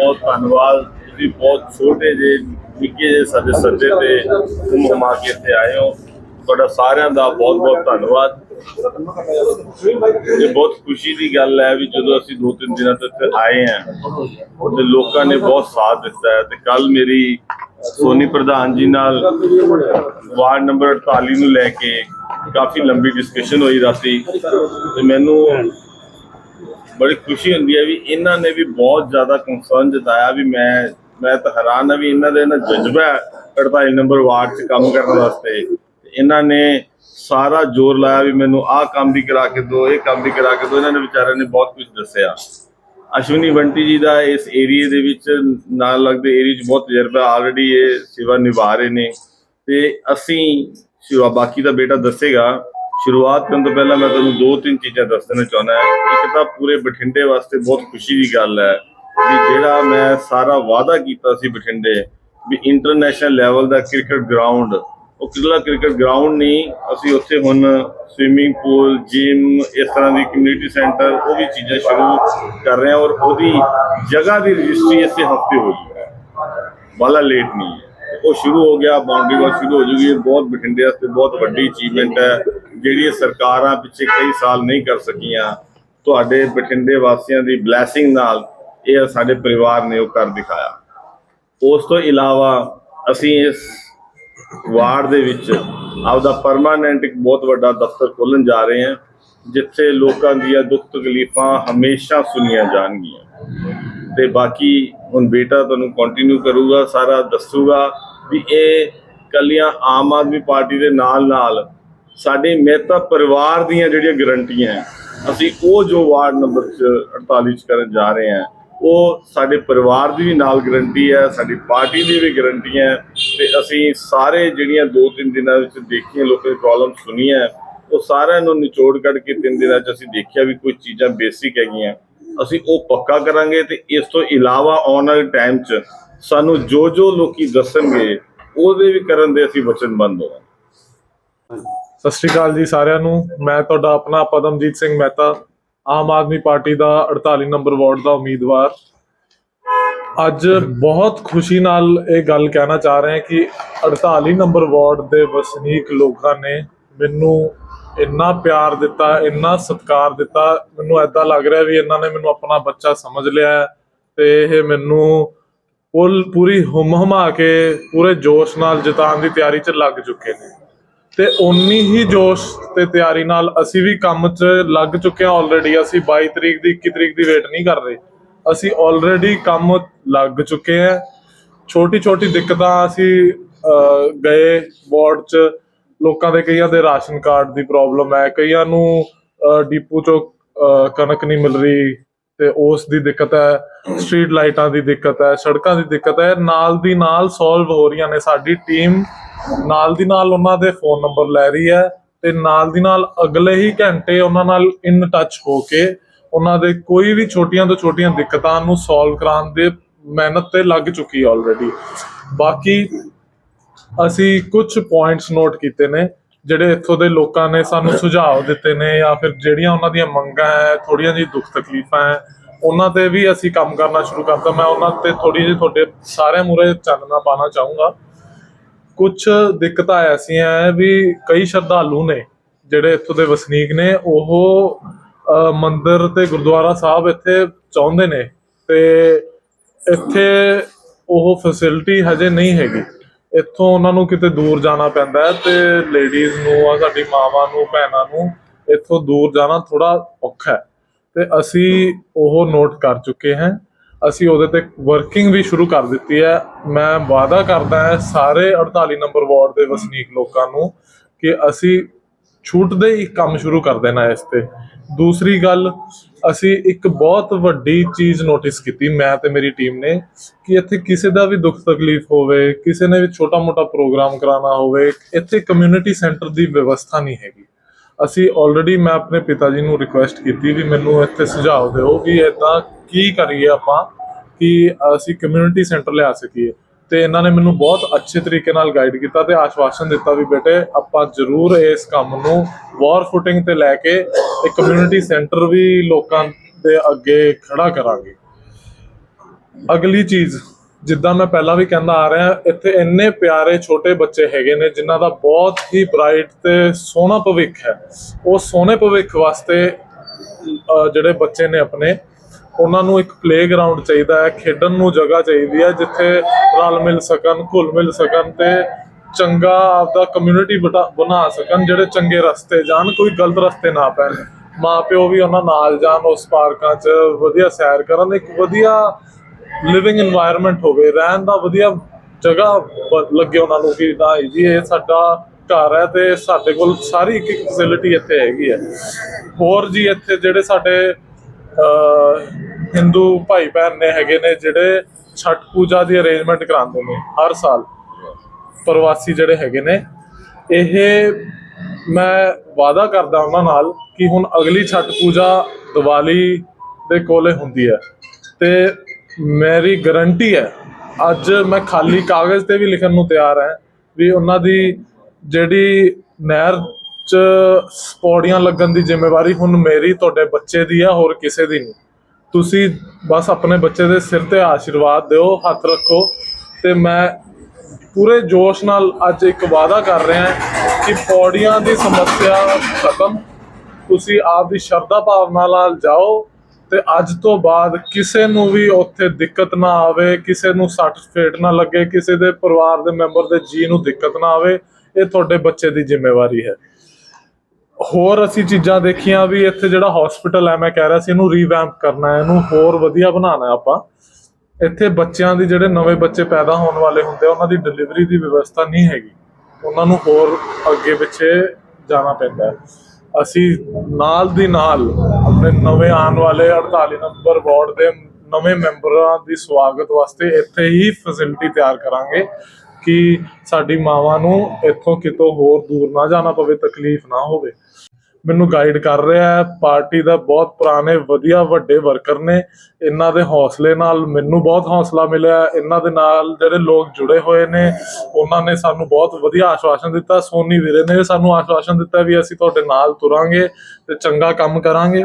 ਬਹੁਤ ਧੰਨਵਾਦ। ਤੁਸੀਂ ਬਹੁਤ ਛੋਟੇ ਜਿਹੇ, ਨਿੱਕੇ ਜਿਹੇ ਸਾਡੇ ਸੱਦੇ ਤੇ ਘੁੰਮ ਕੇ ਇੱਥੇ ਆਏ ਹੋ। ਤੁਹਾਡਾ ਸਾਰਿਆਂ ਦਾ ਬਹੁਤ ਬਹੁਤ ਧੰਨਵਾਦ। ਇਹ ਬਹੁਤ ਖੁਸ਼ੀ ਦੀ ਗੱਲ ਹੈ ਵੀ ਜਦੋਂ ਅਸੀਂ ਦੋ ਤਿੰਨ ਦਿਨਾਂ ਤੋਂ ਇੱਥੇ ਆਏ ਹਾਂ ਤੇ ਲੋਕਾਂ ਨੇ ਬਹੁਤ ਸਾਥ ਦਿੱਤਾ ਹੈ। ਤੇ ਕੱਲ ਮੇਰੀ ਸੋਨੀ ਪ੍ਰਧਾਨ ਜੀ ਨਾਲ ਵਾਰਡ ਨੰਬਰ 48 ਨੂੰ ਲੈ ਕੇ ਕਾਫੀ ਲੰਬੀ ਡਿਸਕਸ਼ਨ ਹੋਈ ਰਾਤੀ। ਤੇ ਮੈਨੂੰ ਬੜੀ ਖੁਸ਼ੀ ਹੁੰਦੀ ਹੈ ਵੀ ਇਹਨਾਂ ਨੇ ਵੀ ਬਹੁਤ ਜ਼ਿਆਦਾ ਕੰਸਰਨ ਜਤਾਇਆ ਵੀ ਮੈਂ ਮੈਂ ਤਾਂ ਹੈਰਾਨ ਹਾਂ ਵੀ ਇਹਨਾਂ ਦੇ ਨਾ ਜਜ਼ਬਾ ਹੈ 48 ਨੰਬਰ ਵਾਰਡ 'ਚ ਕੰਮ ਕਰਨ ਵਾਸਤੇ। ਇਹਨਾਂ ਨੇ ਸਾਰਾ ਜ਼ੋਰ ਲਾਇਆ ਵੀ ਮੈਨੂੰ ਆਹ ਕੰਮ ਵੀ ਕਰਾ ਕੇ ਦਿਓ, ਇਹ ਕੰਮ ਵੀ ਕਰਾ ਕੇ ਦਿਓ। ਇਹਨਾਂ ਨੇ ਵਿਚਾਰਿਆਂ ਨੇ ਬਹੁਤ ਕੁਝ ਦੱਸਿਆ। ਅਸ਼ਵਨੀ ਬੰਟੀ ਜੀ ਦਾ ਇਸ ਏਰੀਏ ਦੇ ਵਿੱਚ ਨਾਲ ਲੱਗਦੇ ਏਰੀਏ 'ਚ ਬਹੁਤ ਤਜਰਬਾ ਆਲਰੇਡੀ ਇਹ ਸੇਵਾ ਨਿਭਾ ਰਹੇ ਨੇ। ਤੇ ਅਸੀਂ ਸਿਵਾ ਬਾਕੀ ਦਾ ਬੇਟਾ ਦੱਸੇਗਾ ਸ਼ੁਰੂਆਤ ਕਰਨ ਤੋਂ ਪਹਿਲਾਂ ਮੈਂ ਤੁਹਾਨੂੰ ਦੋ ਤਿੰਨ ਚੀਜ਼ਾਂ ਦੱਸ ਦੇਣਾ ਚਾਹੁੰਦਾ ਹਾਂ। ਇੱਕ ਤਾਂ ਪੂਰੇ ਬਠਿੰਡੇ ਵਾਸਤੇ ਬਹੁਤ ਖੁਸ਼ੀ ਦੀ ਗੱਲ ਹੈ ਵੀ ਜਿਹੜਾ ਮੈਂ ਸਾਰਾ ਵਾਅਦਾ ਕੀਤਾ ਸੀ ਬਠਿੰਡੇ ਵੀ ਇੰਟਰਨੈਸ਼ਨਲ ਲੈਵਲ ਦਾ ਕ੍ਰਿਕਟ ਗਰਾਊਂਡ ਉਹ ਕਿਲਾ ਕ੍ਰਿਕਟ ਗਰਾਊਂਡ ਨਹੀਂ, ਅਸੀਂ ਉੱਥੇ ਹੁਣ ਸਵਿਮਿੰਗ ਪੂਲ ਜਿਮ ਇਸ ਤਰ੍ਹਾਂ ਦੀ ਕਮਿਊਨਿਟੀ ਸੈਂਟਰ ਉਹ ਵੀ ਚੀਜ਼ਾਂ ਸ਼ੁਰੂ ਕਰ ਰਹੇ ਹਾਂ ਔਰ ਉਹਦੀ ਜਗ੍ਹਾ ਦੀ ਰਜਿਸਟਰੀ ਇਸੇ ਹਫ਼ਤੇ ਹੋਈ ਹੈ। ਬਾਲਾ ਲੇਟ ਨਹੀਂ ਹੈ। ਉਹ ਸ਼ੁਰੂ ਹੋ ਗਿਆ ਬਾਉਂਡਰੀ ਵਾਲ ਸ਼ੁਰੂ ਹੋ ਜੂਗੀ। ਇਹ ਬਹੁਤ ਬਠਿੰਡੇ ਵਾਸਤੇ ਬਹੁਤ ਵੱਡੀ ਅਚੀਵਮੈਂਟ ਹੈ, ਜਿਹੜੀ ਇਹ ਸਰਕਾਰਾਂ ਪਿੱਛੇ ਕਈ ਸਾਲ ਨਹੀਂ ਕਰ ਸਕੀਆਂ। ਤੁਹਾਡੇ ਬਠਿੰਡੇ ਵਾਸੀਆਂ ਦੀ ਬਲੇਸਿੰਗ ਨਾਲ ਇਹ ਸਾਡੇ ਪਰਿਵਾਰ ਨੇ ਉਹ ਕਰ ਦਿਖਾਇਆ। ਉਸ ਤੋਂ ਇਲਾਵਾ ਅਸੀਂ ਇਸ ਵਾਰਡ ਦੇ ਵਿੱਚ ਆਪਦਾ ਪਰਮਾਨੈਂਟ ਇੱਕ ਬਹੁਤ ਵੱਡਾ ਦਫ਼ਤਰ ਖੋਲਣ ਜਾ ਰਹੇ ਹਾਂ, ਜਿੱਥੇ ਲੋਕਾਂ ਦੀਆਂ ਦੁੱਖ ਤਕਲੀਫਾਂ ਹਮੇਸ਼ਾ ਸੁਣੀਆਂ ਜਾਣਗੀਆਂ। ਤੇ ਬਾਕੀ ਹੁਣ ਬੇਟਾ ਤੁਹਾਨੂੰ ਕੰਟੀਨਿਊ ਕਰੂਗਾ, ਸਾਰਾ ਦੱਸੂਗਾ ਵੀ ਇਹ ਕੱਲੀਆਂ ਆਮ ਆਦਮੀ ਪਾਰਟੀ ਦੇ ਨਾਲ ਨਾਲ ਸਾਡੇ ਮਹਿਤਾ ਪਰਿਵਾਰ ਦੀਆਂ ਜਿਹੜੀਆਂ ਗਰੰਟੀਆਂ ਹੈ, ਅਸੀਂ ਉਹ ਜੋ ਵਾਰਡ ਨੰਬਰ 'ਚ 48 ਚ ਕਰਨ ਜਾ ਰਹੇ ਹਾਂ, ਉਹ ਸਾਡੇ ਪਰਿਵਾਰ ਦੀ ਵੀ ਨਾਲ ਗਰੰਟੀ ਹੈ, ਸਾਡੀ ਪਾਰਟੀ ਦੀ ਵੀ ਗਰੰਟੀ ਹੈ ਤੇ ਅਸੀਂ ਸਾਰੇ ਜਿਹੜੀਆਂ ਦੋ ਤਿੰਨ ਦਿਨਾਂ ਵਿੱਚ ਦੇਖੀਆਂ, ਲੋਕਾਂ ਦੀ ਪ੍ਰੋਬਲਮ ਸੁਣੀਆਂ, ਉਹ ਸਾਰਿਆਂ ਨੂੰ ਨਿਚੋੜ ਕੱਢ ਕੇ ਤਿੰਨ ਦਿਨਾਂ 'ਚ ਅਸੀਂ ਦੇਖਿਆ ਵੀ ਕੁਝ ਚੀਜ਼ਾਂ ਬੇਸਿਕ ਹੈਗੀਆਂ। ਅਸੀਂ ਉਹ ਪੱਕਾ ਕਰਾਂਗੇ ਤੇ ਇਸ ਤੋਂ ਇਲਾਵਾ ਆਉਣ ਵਾਲੇ ਟਾਈਮ 'ਚ ਸਾਨੂੰ ਜੋ ਜੋ ਲੋਕੀ ਦੱਸਣਗੇ, ਉਹਦੇ ਵੀ ਕਰਨ ਦੇ ਅਸੀਂ ਵਚਨਬੱਧ ਹੋਵਾਂਗੇ। ਸਤਿ ਸ਼੍ਰੀ ਅਕਾਲ ਜੀ ਸਾਰਿਆਂ ਨੂੰ। ਮੈਂ ਤੁਹਾਡਾ ਆਪਣਾ ਪਦਮਜੀਤ ਸਿੰਘ ਮਹਿਤਾ, ਆਮ ਆਦਮੀ ਪਾਰਟੀ ਦਾ 48 ਨੰਬਰ ਵਾਰਡ ਦਾ ਉਮੀਦਵਾਰ। ਅੱਜ ਬਹੁਤ ਖੁਸ਼ੀ ਨਾਲ ਇਹ ਗੱਲ ਕਹਿਣਾ ਚਾਹ ਰਹੇ ਹਾਂ ਕਿ 48 ਨੰਬਰ ਵਾਰਡ ਦੇ ਵਸਨੀਕ ਲੋਕਾਂ ਨੇ ਮੈਨੂੰ ਇੰਨਾ ਪਿਆਰ ਦਿੱਤਾ ਇੰਨਾ ਸਤਿਕਾਰ ਦਿੱਤਾ ਮੈਨੂੰ ਐਦਾਂ ਲੱਗ ਰਿਹਾ ਵੀ ਇਹਨਾਂ ਨੇ ਮੈਨੂੰ ਆਪਣਾ ਬੱਚਾ ਸਮਝ ਲਿਆ ਤੇ ਇਹ ਮੈਨੂੰ ਪੁੱਲ ਪੂਰੀ ਹੁਮ ਕੇ ਪੂਰੇ ਜੋਸ਼ ਨਾਲ ਜਿਤਾਉਣ ਦੀ ਤਿਆਰੀ 'ਚ ਲੱਗ ਚੁੱਕੇ ਨੇ। ਤੇ ਉਨੀ ਹੀ ਜੋਸ਼ ਤੇ ਤਿਆਰੀ ਨਾਲ ਅਸੀਂ ਵੀ ਕੰਮ 'ਚ ਲੱਗ ਚੁੱਕੇ ਹਾਂ ਆਲਰੇਡੀ ਅਸੀਂ 22 ਤਰੀਕ ਦੀ 21 ਤਰੀਕ ਦੀ ਵੇਟ ਨਹੀਂ ਕਰ ਰਹੇ। ਅਸੀਂ ਆਲਰੇਡੀ ਕੰਮ ਲੱਗ ਚੁੱਕੇ ਹਾਂ। ਛੋਟੀ ਛੋਟੀ ਦਿੱਕਤਾਂ ਅਸੀਂ ਅਹ, ਗਏ ਵਾਰਡ 'ਚ। ਲੋਕਾਂ ਦੇ ਕਈਆਂ ਦੇ ਰਾਸ਼ਨ ਕਾਰਡ ਦੀ ਪ੍ਰੋਬਲਮ ਹੈ, ਕਈਆਂ ਨੂੰ ਡੀਪੂ 'ਚੋਂ ਕਣਕ ਨਹੀਂ ਮਿਲ ਰਹੀ ਤੇ ਉਸ ਦੀ ਦਿੱਕਤ ਹੈ ਸਟਰੀਟ ਲਾਈਟਾਂ ਦੀ ਦਿੱਕਤ ਹੈ, ਸੜਕਾਂ ਦੀ ਦਿੱਕਤ ਹੈ, ਨਾਲ ਦੀ ਨਾਲ ਸੋਲਵ ਹੋ ਰਹੀਆਂ ਨੇ ਸਾਡੀ ਟੀਮ ਨਾਲ ਦੀ ਨਾਲ ਉਹਨਾਂ ਦੇ ਫੋਨ ਨੰਬਰ ਲੈ ਰਹੀ ਹੈ ਤੇ ਨਾਲ ਦੀ ਨਾਲ ਅਗਲੇ ਹੀ ਘੰਟੇ ਉਹਨਾਂ ਨਾਲ ਇਨ ਟੱਚ ਹੋ ਕੇ ਉਹਨਾਂ ਦੇ ਕੋਈ ਵੀ ਛੋਟੀਆਂ ਤੋਂ ਛੋਟੀਆਂ ਦਿੱਕਤਾਂ ਨੂੰ ਸੋਲਵ ਕਰਾਉਣ ਦੇ ਮਿਹਨਤ ਤੇ ਲੱਗ ਚੁੱਕੀ ਆਲਰੇਡੀ ਬਾਕੀ ਅਸੀਂ ਕੁਝ ਪੁਆਇੰਟਸ ਨੋਟ ਕੀਤੇ ਨੇ ਜਿਹੜੇ ਇੱਥੋਂ ਦੇ ਲੋਕਾਂ ਨੇ ਸਾਨੂੰ ਸੁਝਾਅ ਦਿੱਤੇ ਨੇ ਜਾਂ ਫਿਰ ਜਿਹੜੀਆਂ ਉਹਨਾਂ ਦੀਆਂ ਮੰਗਾਂ ਹੈ ਥੋੜੀਆਂ ਜਿਹੀ ਦੁੱਖ ਤਕਲੀਫਾਂ ਹੈ ਉਹਨਾਂ ਤੇ ਵੀ ਅਸੀਂ ਕੰਮ ਕਰਨਾ ਸ਼ੁਰੂ ਕਰਤਾ ਮੈਂ ਉਹਨਾਂ ਤੇ ਥੋੜੀ ਜਿਹੀ ਤੁਹਾਡੇ ਸਾਰੇ ਮੂਰੇ ਚਾਨਣਾ ਪਾਣਾ ਚਾਹੂੰਗਾ। ਕੁਝ ਦਿੱਕਤਾਂ ਐਸੀਆਂ ਹੈ ਵੀ ਕਈ ਸ਼ਰਧਾਲੂ ਨੇ ਜਿਹੜੇ ਇੱਥੋਂ ਦੇ ਵਸਨੀਕ ਨੇ ਉਹ ਅਹ, ਮੰਦਿਰ ਤੇ ਗੁਰਦੁਆਰਾ ਸਾਹਿਬ ਇੱਥੇ ਚਾਹੁੰਦੇ ਨੇ ਤੇ ਇੱਥੇ ਉਹ ਫੈਸਿਲਿਟੀ ਹਜੇ ਨਹੀਂ ਹੈਗੀ। ਇੱਥੋਂ ਉਹਨਾਂ ਨੂੰ ਕਿਤੇ ਦੂਰ ਜਾਣਾ ਪੈਂਦਾ ਹੈ ਤੇ ਲੇਡੀਜ਼ ਨੂੰ ਆ ਸਾਡੀ ਮਾਵਾਂ ਨੂੰ, ਭੈਣਾਂ ਨੂੰ ਇੱਥੋਂ ਦੂਰ ਜਾਣਾ ਥੋੜਾ ਔਖਾ ਹੈ। ਤੇ ਅਸੀਂ ਉਹ ਨੋਟ ਕਰ ਚੁੱਕੇ ਹਾਂ। ਅਸੀਂ ਉਹਦੇ ਤੇ ਵਰਕਿੰਗ ਵੀ ਸ਼ੁਰੂ ਕਰ ਦਿੱਤੀ ਹੈ। ਮੈਂ ਵਾਅਦਾ ਕਰਦਾ ਹਾਂ ਸਾਰੇ 48 ਨੰਬਰ ਵਾਰਡ ਦੇ ਵਸਨੀਕ ਲੋਕਾਂ ਨੂੰ ਕਿ ਅਸੀਂ ਛੂਟਦੇ ਹੀ ਕੰਮ ਸ਼ੁਰੂ ਕਰ ਦੇਣਾ ਇਸ ਤੇ। ਦੂਸਰੀ ਗੱਲ, ਅਸੀਂ ਇੱਕ ਬਹੁਤ ਵੱਡੀ ਚੀਜ਼ ਨੋਟਿਸ ਕੀਤੀ, ਮੈਂ ਤੇ ਮੇਰੀ ਟੀਮ ਨੇ, ਕਿ ਇੱਥੇ ਕਿਸੇ ਦਾ ਵੀ ਦੁੱਖ ਤਕਲੀਫ ਹੋਵੇ, ਕਿਸੇ ਨੇ ਵੀ ਛੋਟਾ-ਮੋਟਾ ਪ੍ਰੋਗਰਾਮ ਕਰਾਉਣਾ ਹੋਵੇ, ਇੱਥੇ ਕਮਿਊਨਿਟੀ ਸੈਂਟਰ ਦੀ ਵਿਵਸਥਾ ਨਹੀਂ ਹੈਗੀ। ਅਸੀਂ ਆਲਰੇਡੀ ਮੈਂ ਆਪਣੇ ਪਿਤਾ ਜੀ ਨੂੰ ਰਿਕੁਐਸਟ ਕੀਤੀ ਵੀ ਮੈਨੂੰ ਇੱਥੇ ਸੁਝਾਅ ਦਿਓ ਵੀ ਇਦਾਂ ਕੀ ਕਰੀਏ ਆਪਾਂ, ਕਿ ਅਸੀਂ ਕਮਿਊਨਿਟੀ ਸੈਂਟਰ ਲਿਆ ਸਕੀਏ। ਤੇ ਇਹਨਾਂ ਨੇ ਮੈਨੂੰ ਬਹੁਤ ਅੱਛੇ ਤਰੀਕੇ ਨਾਲ ਗਾਈਡ ਕੀਤਾ ਤੇ ਆਸ਼ਵਾਸਨ ਦਿੱਤਾ ਵੀ ਬੇਟੇ ਆਪਾਂ ਜ਼ਰੂਰ ਇਸ ਕੰਮ ਨੂੰ ਵਾਰ ਫੁਟਿੰਗ ਤੇ ਲੈ ਕੇ ਇੱਕ ਕਮਿਊਨਿਟੀ ਸੈਂਟਰ ਵੀ ਲੋਕਾਂ ਦੇ ਅੱਗੇ ਖੜਾ ਕਰਾਂਗੇ। ਅਗਲੀ ਚੀਜ਼, ਜਿੱਦਾਂ ਮੈਂ ਪਹਿਲਾਂ ਵੀ ਕਹਿੰਦਾ ਆ ਰਿਹਾ, ਇੱਥੇ ਇੰਨੇ ਪਿਆਰੇ ਛੋਟੇ ਬੱਚੇ ਹੈਗੇ ਨੇ, ਜਿਨ੍ਹਾਂ ਦਾ ਬਹੁਤ ਹੀ ਬ੍ਰਾਈਟ ਤੇ ਸੋਹਣਾ ਭਵਿੱਖ ਹੈ। ਉਹ ਸੋਹਣੇ ਭਵਿੱਖ ਵਾਸਤੇ ਜਿਹੜੇ ਬੱਚੇ ਨੇ ਆਪਣੇ, ਉਹਨਾਂ ਨੂੰ ਇੱਕ ਪਲੇਗਰਾਉਂਡ ਚਾਹੀਦਾ ਹੈ, ਖੇਡਣ ਨੂੰ ਜਗ੍ਹਾ ਚਾਹੀਦੀ ਹੈ, ਜਿੱਥੇ ਰਲ ਮਿਲ ਸਕਣ, ਘੁਲ ਮਿਲ ਸਕਣ ਤੇ ਚੰਗਾ ਆਪਦਾ ਕਮਿਊਨਿਟੀ ਬਣਾ ਸਕਣ, ਜਿਹੜੇ ਚੰਗੇ ਰਸਤੇ ਜਾਣ, ਕੋਈ ਗਲਤ ਰਸਤੇ ਨਾ ਪੈਣ। ਮਾਪਿਓ ਵੀ ਉਹਨਾਂ ਨਾਲ ਜਾਣ, ਉਸ ਪਾਰਕਾਂ 'ਚ ਵਧੀਆ ਸੈਰ ਕਰਨ, ਇੱਕ ਵਧੀਆ ਲਿਵਿੰਗ এনवायरमेंट ਹੋਵੇ। ਰਹਿਣ ਦਾ ਵਧੀਆ ਜਗ੍ਹਾ ਲੱਗੇ ਉਹਨਾਂ ਨੂੰ ਕਿ ਨਾ ਜੀ, ਇਹ ਸਾਡਾ ਘਰ ਹੈ ਤੇ ਸਾਡੇ ਕੋਲ ਸਾਰੀ ਇੱਕ ਇੱਕ ਫੈਸਿਲਿਟੀ ਇੱਥੇ ਹੈਗੀ ਹੈ। ਹੋਰ ਜੀ, ਇੱਥੇ ਜਿਹੜੇ ਸਾਡੇ ਹਿੰਦੂ ਭਾਈ ਭੈਣ ਨੇ ਹੈਗੇ ਨੇ, ਜਿਹੜੇ ਛਠ ਪੂਜਾ ਦੀ ਅਰੇਂਜਮੈਂਟ ਕਰਾਉਂਦੇ ਨੇ ਹਰ ਸਾਲ। ਪ੍ਰਵਾਸੀ ਜਿਹੜੇ ਹੈਗੇ ਨੇ, ਇਹ ਮੈਂ ਵਾਅਦਾ ਕਰਦਾ ਉਹਨਾਂ ਨਾਲ ਕਿ ਹੁਣ ਅਗਲੀ ਛਠ ਪੂਜਾ ਦੀਵਾਲੀ ਦੇ ਕੋਲੇ ਹੁੰਦੀ ਹੈ ਤੇ ਮੇਰੀ ਗਾਰੰਟੀ ਹੈ, ਅੱਜ ਮੈਂ ਖਾਲੀ ਕਾਗਜ਼ ਤੇ ਵੀ ਲਿਖਣ ਨੂੰ ਤਿਆਰ ਹਾਂ ਵੀ ਉਹਨਾਂ ਦੀ ਜਿਹੜੀ ਨਹਿਰ ਚ ਪੌੜੀਆਂ ਲੱਗਣ ਦੀ ਜ਼ਿੰਮੇਵਾਰੀ ਹੁਣ ਮੇਰੀ, ਤੁਹਾਡੇ ਬੱਚੇ ਦੀ ਹੈ ਹੋਰ ਕਿਸੇ ਦੀ ਨਹੀਂ। ਤੁਸੀਂ ਬਸ ਆਪਣੇ ਬੱਚੇ ਦੇ ਸਿਰ ਤੇ ਆਸ਼ੀਰਵਾਦ ਦਿਓ, ਹੱਥ ਰੱਖੋ ਤੇ ਮੈਂ ਪੂਰੇ ਜੋਸ਼ ਨਾਲ ਅੱਜ ਇੱਕ ਵਾਅਦਾ ਕਰ ਰਿਹਾ ਹਾਂ ਕਿ ਪੌੜੀਆਂ ਦੀ ਸਮੱਸਿਆ ਖਤਮ। ਤੁਸੀਂ ਆਪ ਦੀ ਸ਼ਰਧਾ ਭਾਵਨਾ ਨਾਲ ਜਾਓ ਤੇ ਅੱਜ ਤੋਂ ਬਾਅਦ ਕਿਸੇ ਨੂੰ ਵੀ ਉੱਥੇ ਦਿੱਕਤ ਨਾ ਆਵੇ, ਕਿਸੇ ਨੂੰ ਸੱਟ ਫੇਟ ਨਾ ਲੱਗੇ, ਕਿਸੇ ਦੇ ਪਰਿਵਾਰ ਦੇ ਮੈਂਬਰ ਦੇ ਜੀ ਨੂੰ ਦਿੱਕਤ ਨਾ ਆਵੇ, ਇਹ ਤੁਹਾਡੇ ਬੱਚੇ ਦੀ ਜ਼ਿੰਮੇਵਾਰੀ ਹੈ। ਹੋਰ ਅਸੀਂ ਚੀਜ਼ਾਂ ਦੇਖੀਆਂ ਵੀ ਇੱਥੇ ਜਿਹੜਾ ਹਸਪੀਟਲ ਹੈ, ਮੈਂ ਕਹਿ ਰਿਹਾ ਸੀ ਇਹਨੂੰ ਰੀਵੈਂਪ ਕਰਨਾ ਹੈ, ਇਹਨੂੰ ਹੋਰ ਵਧੀਆ ਬਣਾਉਣਾ ਆਪਾਂ। ਇੱਥੇ ਬੱਚਿਆਂ ਦੀ ਜਿਹੜੇ ਨਵੇਂ ਬੱਚੇ ਪੈਦਾ ਹੋਣ ਵਾਲੇ ਹੁੰਦੇ ਆ, ਉਹਨਾਂ ਦੀ ਡਿਲੀਵਰੀ ਦੀ ਵਿਵਸਥਾ ਨਹੀਂ ਹੈਗੀ। ਉਹਨਾਂ ਨੂੰ ਹੋਰ ਅੱਗੇ ਪਿੱਛੇ ਜਾਣਾ ਪੈਂਦਾ ਅਸੀਂ ਨਾਲ ਦੀ ਨਾਲ ਆਪਣੇ ਨਵੇਂ ਆਉਣ ਵਾਲੇ 48 ਨੰਬਰ ਵਾਰਡ ਦੇ ਨਵੇਂ ਮੈਂਬਰਾਂ ਦੀ ਸਵਾਗਤ ਵਾਸਤੇ ਇੱਥੇ ਹੀ ਫੈਸਿਲਿਟੀ ਤਿਆਰ ਕਰਾਂਗੇ ਕਿ ਸਾਡੀ ਮਾਵਾਂ ਨੂੰ ਇੱਥੋਂ ਕਿਤੋਂ ਹੋਰ ਦੂਰ ਨਾ ਜਾਣਾ ਪਵੇ, ਤਕਲੀਫ ਨਾ ਹੋਵੇ। ਮੈਨੂੰ ਗਾਈਡ ਕਰ ਰਿਹਾ ਹੈ। ਪਾਰਟੀ ਦਾ ਬਹੁਤ ਪੁਰਾਣੇ, ਵਧੀਆ ਵੱਡੇ ਵਰਕਰ ਨੇ। ਇਹਨਾਂ ਦੇ ਹੌਸਲੇ ਨਾਲ ਮੈਨੂੰ ਬਹੁਤ ਹੌਸਲਾ ਮਿਲਿਆ। ਇਹਨਾਂ ਦੇ ਨਾਲ ਜਿਹੜੇ ਲੋਕ ਜੁੜੇ ਹੋਏ ਨੇ, ਉਹਨਾਂ ਨੇ ਸਾਨੂੰ ਬਹੁਤ ਵਧੀਆ ਆਸ਼ਵਾਸਨ ਦਿੱਤਾ। ਸੋਨੀ ਵੀਰੇ ਨੇ ਵੀ ਸਾਨੂੰ ਆਸ਼ਵਾਸਨ ਦਿੱਤਾ ਵੀ ਅਸੀਂ ਤੁਹਾਡੇ ਨਾਲ ਤੁਰਾਂਗੇ ਤੇ ਚੰਗਾ ਕੰਮ ਕਰਾਂਗੇ।